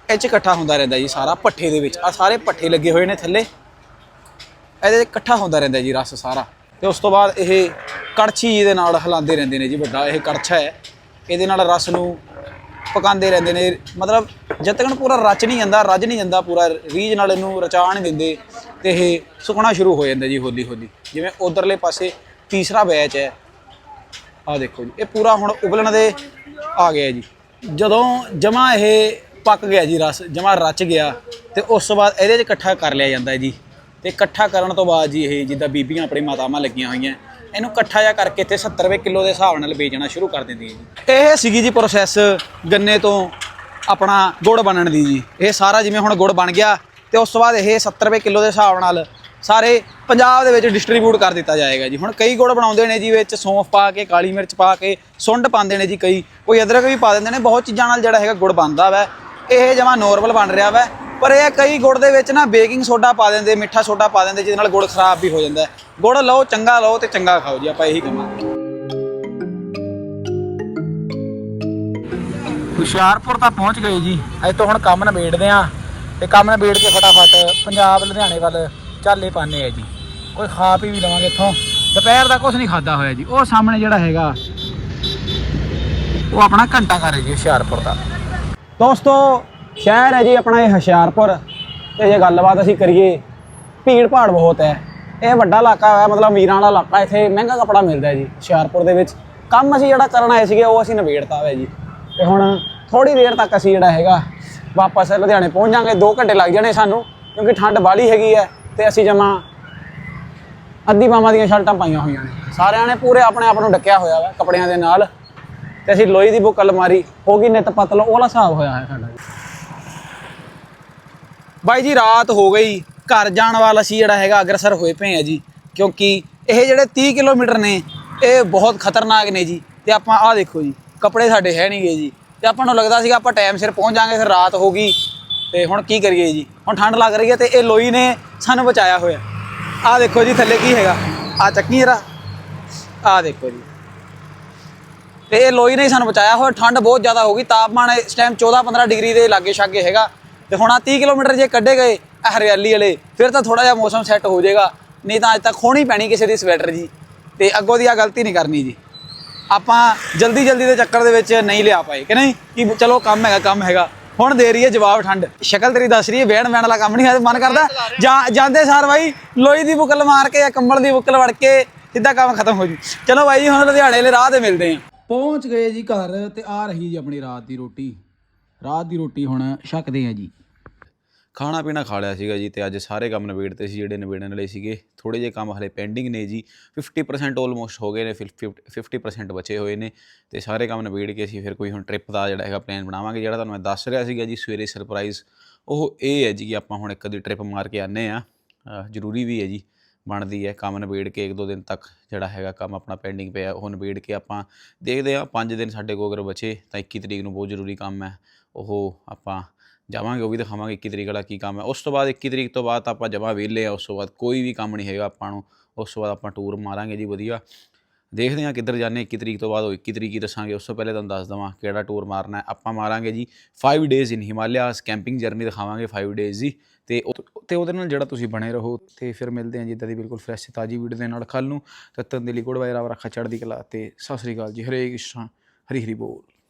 ਇਹ 'ਚ ਇਕੱਠਾ ਹੁੰਦਾ ਰਹਿੰਦਾ ਜੀ ਸਾਰਾ ਪੱਠੇ ਦੇ ਵਿੱਚ। ਆ ਸਾਰੇ ਪੱਠੇ ਲੱਗੇ ਹੋਏ ਨੇ ਥੱਲੇ। ਇਹਦੇ 'ਚ ਇਕੱਠਾ ਹੁੰਦਾ ਰਹਿੰਦਾ ਜੀ ਰਸ ਸਾਰਾ। ਤੇ ਉਸ ਤੋਂ ਬਾਅਦ ਇਹ ਕੜਛੀ ਦੇ ਨਾਲ ਹਿਲਾਉਂਦੇ ਰਹਿੰਦੇ ਨੇ ਜੀ ਵੱਡਾ, ਇਹ ਕੜਛਾ ਹੈ। ਇਹਦੇ ਨਾਲ ਰਸ ਨੂੰ ਪਕਾਉਂਦੇ ਰਹਿੰਦੇ ਨੇ। ਮਤਲਬ ਜਦ ਤੱਕ ਪੂਰਾ ਰਚ ਨਹੀਂ ਜਾਂਦਾ, ਰੱਜ ਨਹੀਂ ਜਾਂਦਾ, ਪੂਰਾ ਰੀਝ ਨਾਲ ਇਹਨੂੰ ਰਚਾ ਨਹੀਂ ਦਿੰਦੇ ਤੇ ਇਹ ਸੁੱਕਣਾ ਸ਼ੁਰੂ ਹੋ ਜਾਂਦਾ ਜੀ ਹੌਲੀ ਹੌਲੀ ਜਿਵੇਂ ਉਧਰਲੇ ਪਾਸੇ ਤੀਸਰਾ ਬੈਚ ਹੈ। ਆ ਦੇਖੋ ਜੀ, ਇਹ ਪੂਰਾ ਹੁਣ ਉਬਲਣ ਦੇ ਆ ਗਿਆ ਜੀ। ਜਦੋਂ ਜਮਾ ਇਹ ਪੱਕ ਗਿਆ ਜੀ ਰਸ, ਜਮਾ ਰਚ ਗਿਆ ਤੇ ਉਸ ਤੋਂ ਬਾਅਦ ਇਹਦੇ 'ਚ ਇਕੱਠਾ ਕਰ ਲਿਆ ਜਾਂਦਾ ਜੀ। ਤੇ ਇਕੱਠਾ ਕਰਨ ਤੋਂ ਬਾਅਦ ਜੀ ਇਹ ਜਿੱਦਾਂ ਬੀਬੀਆਂ ਆਪਣੇ ਮਾਤਾਵਾਂ ਲੱਗੀਆਂ ਹੋਈਆਂ ਇਹਨੂੰ ਇਕੱਠਾ ਜਿਹਾ ਕਰਕੇ ਇੱਥੇ 70 ਰੁਪਏ ਕਿਲੋ ਦੇ ਹਿਸਾਬ ਨਾਲ ਵੇਚਣਾ ਸ਼ੁਰੂ ਕਰ ਦਿੰਦੀ ਹੈ ਜੀ। ਇਹ ਸੀਗੀ ਜੀ ਪ੍ਰੋਸੈਸ ਗੰਨੇ ਤੋਂ ਆਪਣਾ ਗੁੜ ਬਣਨ ਦੀ ਜੀ। ਇਹ ਸਾਰਾ ਜਿਵੇਂ ਹੁਣ ਗੁੜ ਬਣ ਗਿਆ ਤੇ ਉਸ ਤੋਂ ਬਾਅਦ ਇਹ 70 ਰੁਪਏ ਕਿਲੋ ਦੇ ਹਿਸਾਬ ਨਾਲ ਸਾਰੇ ਪੰਜਾਬ ਦੇ ਵਿੱਚ ਡਿਸਟ੍ਰੀਬਿਊਟ ਕਰ ਦਿੱਤਾ ਜਾਏਗਾ ਜੀ। ਹੁਣ ਕਈ ਗੁੜ ਬਣਾਉਂਦੇ ਨੇ ਜੀ ਵਿੱਚ ਸੌਂਫ ਪਾ ਕੇ, ਕਾਲੀ ਮਿਰਚ ਪਾ ਕੇ, ਸੁੰਡ ਪਾਉਂਦੇ ਨੇ ਜੀ ਕਈ। ਕੋਈ ਅਦਰਕ ਵੀ ਪਾ ਦਿੰਦੇ ਨੇ। ਬਹੁਤ ਚੀਜ਼ਾਂ ਨਾਲ ਜਿਹੜਾ ਹੈਗਾ ਗੁੜ ਬਣਦਾ ਵੈ। ਇਹ ਜਮਾ ਨੋਰਮਲ ਬਣ ਰਿਹਾ ਵੈ। ਪਰ ਇਹ ਕਈ ਗੁੜ ਦੇ ਵਿੱਚ ਨਾ ਬੇਕਿੰਗ ਸੋਡਾ ਪਾ ਦਿੰਦੇ ਮਿੱਠਾ ਸੋਡਾ ਪਾ ਦਿੰਦੇ ਜਿਹਦੇ ਨਾਲ ਗੁੜ ਖਰਾਬ ਵੀ ਹੋ ਜਾਂਦਾ ਹੈ। ਗੁੜ ਲਓ ਚੰਗਾ ਲਓ ਤੇ ਚੰਗਾ ਖਾਓ ਜੀ ਆਪਾਂ ਇਹੀ ਕਹਾਂਗੇ ਹੁਸ਼ਿਆਰਪੁਰ ਤਾਂ ਪਹੁੰਚ ਗਏ ਜੀ। ਅੱਜ ਤੋਂ ਹੁਣ ਕੰਮ ਨਿਬੇੜਦੇ ਆ ਤੇ ਕੰਮ ਨਿਬੇੜ ਕੇ ਫਟਾਫਟ ਪੰਜਾਬ ਲੁਧਿਆਣੇ ਵੱਲ ਚਾਲੇ ਪਾਣੇ ਆ ਜੀ। ਕੋਈ ਖਾ ਪੀ ਵੀ ਲਵਾਂਗੇ ਇੱਥੋਂ। ਦੁਪਹਿਰ ਦਾ ਕੁਝ ਨਹੀਂ ਖਾਦਾ ਹੋਇਆ ਜੀ। ਉਹ ਸਾਹਮਣੇ ਜਿਹੜਾ ਹੈਗਾ ਉਹ ਆਪਣਾ ਘੰਟਾ ਘਰ ਹੈ ਜੀ ਹੁਸ਼ਿਆਰਪੁਰ ਦਾ। ਦੋਸਤੋ ਸ਼ਹਿਰ ਹੈ ਜੀ ਆਪਣਾ ਇਹ ਹੁਸ਼ਿਆਰਪੁਰ। ਤੇ ਜੇ ਗੱਲਬਾਤ ਅਸੀਂ ਕਰੀਏ, ਭੀੜ ਭਾੜ ਬਹੁਤ ਹੈ। ਇਹ ਵੱਡਾ ਇਲਾਕਾ ਹੈ, ਮਤਲਬ ਅਮੀਰਾਂ ਵਾਲਾ ਇਲਾਕਾ, ਇੱਥੇ ਮਹਿੰਗਾ ਕੱਪੜਾ ਮਿਲਦਾ ਹੈ ਜੀ, ਹੁਸ਼ਿਆਰਪੁਰ ਦੇ ਵਿੱਚ। ਕੰਮ ਅਸੀਂ ਜਿਹੜਾ ਕਰਨ ਆਏ ਸੀਗੇ, ਉਹ ਅਸੀਂ ਨਿਬੇੜਤਾ ਹੋਇਆ ਜੀ। ਤੇ ਹੁਣ ਥੋੜੀ ਦੇਰ ਤੱਕ ਅਸੀਂ ਜਿਹੜਾ ਹੈਗਾ, ਵਾਪਸ ਲੁਧਿਆਣੇ ਪਹੁੰਚ ਜਾਾਂਗੇ। 2 ਘੰਟੇ ਲੱਗ ਜਾਣੇ ਸਾਨੂੰ, ਕਿਉਂਕਿ ਠੰਡ ਬਾਲੀ ਹੈਗੀ ਹੈ, ਤੇ ਅਸੀਂ ਜਮਾ ਅੱਧੀ ਬਾਹਾਂ ਦੀਆਂ ਸ਼ਰਟਾਂ ਪਾਈਆਂ ਹੋਈਆਂ ਨੇ। ਸਾਰਿਆਂ ਨੇ ਪੂਰੇ ਆਪਣੇ ਆਪ ਨੂੰ ਢੱਕਿਆ ਹੋਇਆ ਵਾ ਕੱਪੜਿਆਂ ਦੇ ਨਾਲ। ਤੇ ਅਸੀਂ ਲੋਹੀ ਦੀ ਬੁੱਕ ਅਲਮਾਰੀ, ਹੋ ਗਈ ਨਿਤ ਪਤਲ, ਉਹ ਹਿਸਾਬ ਹੋਇਆ ਹੈ ਸਾਡਾ ਜੀ। ਬਾਈ ਜੀ, ਰਾਤ ਹੋ ਗਈ। ਘਰ ਜਾਣ ਵਾਲਾ ਅਸੀਂ ਜਿਹੜਾ ਹੈਗਾ, ਅਗਰਸਰ ਹੋਏ ਪਏ ਆ ਜੀ। ਕਿਉਂਕਿ ਇਹ ਜਿਹੜੇ 30 ਕਿਲੋਮੀਟਰ ਨੇ, ਇਹ ਬਹੁਤ ਖਤਰਨਾਕ ਨੇ ਜੀ। ਤੇ ਆਪਾਂ ਆਹ ਦੇਖੋ ਜੀ, ਕੱਪੜੇ ਸਾਡੇ ਹੈ ਨਹੀਂਗੇ ਜੀ। ਤੇ ਆਪਾਂ ਨੂੰ ਲੱਗਦਾ ਸੀਗਾ ਆਪਾਂ ਟਾਈਮ ਸਿਰ ਪਹੁੰਚ ਜਾਾਂਗੇ ਫਿਰ ਰਾਤ ਹੋ ਗਈ। ਤੇ ਹੁਣ ਕੀ ਕਰੀਏ ਜੀ? ਹੁਣ ਠੰਡ ਲੱਗ ਰਹੀ ਹੈ ਤੇ ਇਹ ਲੋਈ ਨੇ ਸਾਨੂੰ ਬਚਾਇਆ ਹੋਇਆ। ਆਹ ਦੇਖੋ ਜੀ, ਥੱਲੇ ਕੀ ਹੈਗਾ? ਆਹ ਚੱਕੀ ਜਰਾ। ਆਹ ਦੇਖੋ ਜੀ। ਤੇ ਇਹ ਲੋਈ ਨੇ ਸਾਨੂੰ ਬਚਾਇਆ ਹੋਇਆ। ਠੰਡ ਬਹੁਤ ਜ਼ਿਆਦਾ ਹੋ ਗਈ। ਤਾਪਮਾਨ ਇਸ ਟਾਈਮ 14-15 ਡਿਗਰੀ ਦੇ ਲਾਗੇ ਛਾਗੇ ਹੈਗਾ। ਤੇ ਹੁਣ ਆ 30 ਕਿਲੋਮੀਟਰ ਜੇ ਕੱਢੇ ਗਏ ਇਹ ਹਰਿਆਲੀ ਵਾਲੇ, ਫਿਰ ਤਾਂ ਥੋੜਾ ਜਿਹਾ ਮੌਸਮ ਸੈੱਟ ਹੋ ਜਾਏਗਾ, ਨਹੀਂ ਤਾਂ ਅੱਜ ਤੱਕ ਖੋਣੀ ਪੈਣੀ ਕਿਸੇ ਦੀ ਸਵੈਟਰ ਜੀ। ਤੇ ਅੱਗੋਂ ਦੀ ਆ ਗਲਤੀ ਨਹੀਂ ਕਰਨੀ ਜੀ। ਆਪਾਂ ਜਲਦੀ ਜਲਦੀ ਦੇ ਚੱਕਰ ਦੇ ਵਿੱਚ ਨਹੀਂ ਲਿਆ ਪਾਏ, ਕਿ ਨਹੀਂ? ਕਿ ਚਲੋ ਕੰਮ ਹੈਗਾ ਕੰਮ ਹੈਗਾ। ਹੁਣ ਦੇ ਰਹੀ ਹੈ ਜਵਾਬ ਠੰਡ। ਸ਼ਕਲ ਤੇਰੀ ਦੱਸ ਰਹੀ ਹੈ ਬਹਿਣ ਬਹਿਣ ਵਾਲਾ ਕੰਮ ਨਹੀਂ ਹੈ ਮਨ ਕਰਦਾ। ਜਾਂਦੇ ਸਾਰ ਬਾਈ, ਲੋਈ ਦੀ ਬੁੱਕਲ ਮਾਰ ਕੇ ਜਾਂ ਕੰਬਲ ਦੀ ਬੁੱਕਲ ਵੜ ਕੇ ਸਿੱਧਾ ਕੰਮ ਖਤਮ ਹੋ ਜੂ। ਚਲੋ ਬਾਈ ਜੀ, ਹੁਣ ਲੁਧਿਆਣੇ ਵਾਲੇ ਰਾਹ ਤੇ ਮਿਲਦੇ ਆਂ ਪਹੁੰਚ ਗਏ ਜੀ ਘਰ ਤੇ ਆ ਰਹੀ ਜੀ ਆਪਣੀ ਰਾਤ ਦੀ ਰੋਟੀ। ਰਾਤ ਦੀ ਰੋਟੀ ਹੁਣ ਛਕਦੇ ਆ ਜੀ। ਖਾਣਾ ਪੀਣਾ ਖਾ ਲਿਆ ਸੀਗਾ ਜੀ ਤੇ ਅੱਜ ਸਾਰੇ ਕੰਮ ਨਿਬੇੜਤੇ ਸੀ, ਜਿਹੜੇ ਨਿਬੇੜਨ ਵਾਲੇ ਸੀਗੇ। ਥੋੜੇ ਜਿਹੇ ਕੰਮ ਹਲੇ ਪੈਂਡਿੰਗ ਨੇ ਜੀ। 50% ਆਲਮੋਸਟ ਹੋ ਗਏ ਨੇ, ਫਿਰ 50% ਬਚੇ ਹੋਏ ਨੇ। ਤੇ ਸਾਰੇ ਕੰਮ ਨਿਬੇੜ ਕੇ ਅਸੀਂ ਫਿਰ ਕੋਈ ਹੁਣ ਟ੍ਰਿਪ ਦਾ ਜਿਹੜਾ ਹੈਗਾ ਪਲਾਨ ਬਣਾਵਾਂਗੇ, ਜਿਹੜਾ ਤੁਹਾਨੂੰ ਮੈਂ ਦੱਸ ਰਿਹਾ ਸੀਗਾ ਜੀ ਸਵੇਰੇ ਸਰਪ੍ਰਾਈਜ਼ ਉਹ ਇਹ ਹੈ ਜੀ ਕਿ ਆਪਾਂ ਹੁਣ ਇੱਕ ਦੀ ਟ੍ਰਿਪ ਮਾਰ ਕੇ ਆਨੇ ਆ ਜ਼ਰੂਰੀ ਵੀ ਹੈ ਜੀ, ਬਣਦੀ ਹੈ। ਕੰਮ ਨਿਬੇੜ ਕੇ ਇੱਕ ਦੋ ਦਿਨ ਤੱਕ ਜਿਹੜਾ ਹੈਗਾ ਕੰਮ ਆਪਣਾ ਪੈਂਡਿੰਗ ਪਿਆ, ਉਹ ਨਿਬੇੜ ਕੇ ਆਪਾਂ ਦੇਖਦੇ ਆ 5 ਦਿਨ ਸਾਡੇ ਕੋਲ ਅਗਰ ਬਚੇ ਤਾਂ 21 ਤਰੀਕ ਨੂੰ ਬਹੁਤ ਜ਼ਰੂਰੀ ਕੰਮ ਹੈ। ਉਹ ਆਪਾਂ ਜਾਵਾਂਗੇ, ਉਹ ਵੀ ਦਿਖਾਵਾਂਗੇ 21 ਤਰੀਕ ਵਾਲਾ ਕੀ ਕੰਮ ਹੈ। ਉਸ ਤੋਂ ਬਾਅਦ 21 ਤਰੀਕ ਤੋਂ ਬਾਅਦ ਆਪਾਂ ਜਮਾ ਵਿਹਲੇ ਆ, ਉਸ ਤੋਂ ਬਾਅਦ ਕੋਈ ਵੀ ਕੰਮ ਨਹੀਂ ਹੈਗਾ ਆਪਾਂ ਨੂੰ। ਉਸ ਤੋਂ ਬਾਅਦ ਆਪਾਂ ਟੂਰ ਮਾਰਾਂਗੇ ਜੀ, ਵਧੀਆ। ਦੇਖਦੇ ਹਾਂ ਕਿੱਧਰ ਜਾਂਦੇ 21 ਤਰੀਕ ਤੋਂ ਬਾਅਦ, ਉਹ 21 ਤਰੀਕ ਹੀ ਦੱਸਾਂਗੇ। ਉਸ ਤੋਂ ਪਹਿਲੇ ਤੁਹਾਨੂੰ ਦੱਸ ਦਵਾਂ ਕਿਹੜਾ ਟੂਰ ਮਾਰਨਾ ਹੈ। ਆਪਾਂ ਮਾਰਾਂਗੇ ਜੀ 5 days in Himalayas camping journey ਦਿਖਾਵਾਂਗੇ 5 ਡੇਜ਼ ਦੀ। ਤੇ ਉਹ- ਤੇ ਉਹਦੇ ਨਾਲ ਜਿਹੜਾ ਤੁਸੀਂ ਬਣੇ ਰਹੋ, ਤੇ ਫਿਰ ਮਿਲਦੇ ਹਾਂ ਜੀ ਇੱਦਾਂ ਦੀ ਬਿਲਕੁਲ ਫਰੈਸ਼ ਤਾਜੀ ਵੀਡੀਓ ਦੇ ਨਾਲ। ਕੱਲ ਨੂੰ ਤਦ ਤੱਕ ਦੇ ਲਈ ਗੁੱਡ ਬਾਏ ਰੱਖਾ ਚੜ੍ਹਦੀ ਕਲਾ ਤੇ ਸਤਿ ਸ੍ਰੀ ਅਕਾਲ ਜੀ। ਹਰੇ ਕ੍ਰਿਸ਼ਨ, ਹਰੀ ਹਰੀ ਬੋਲ।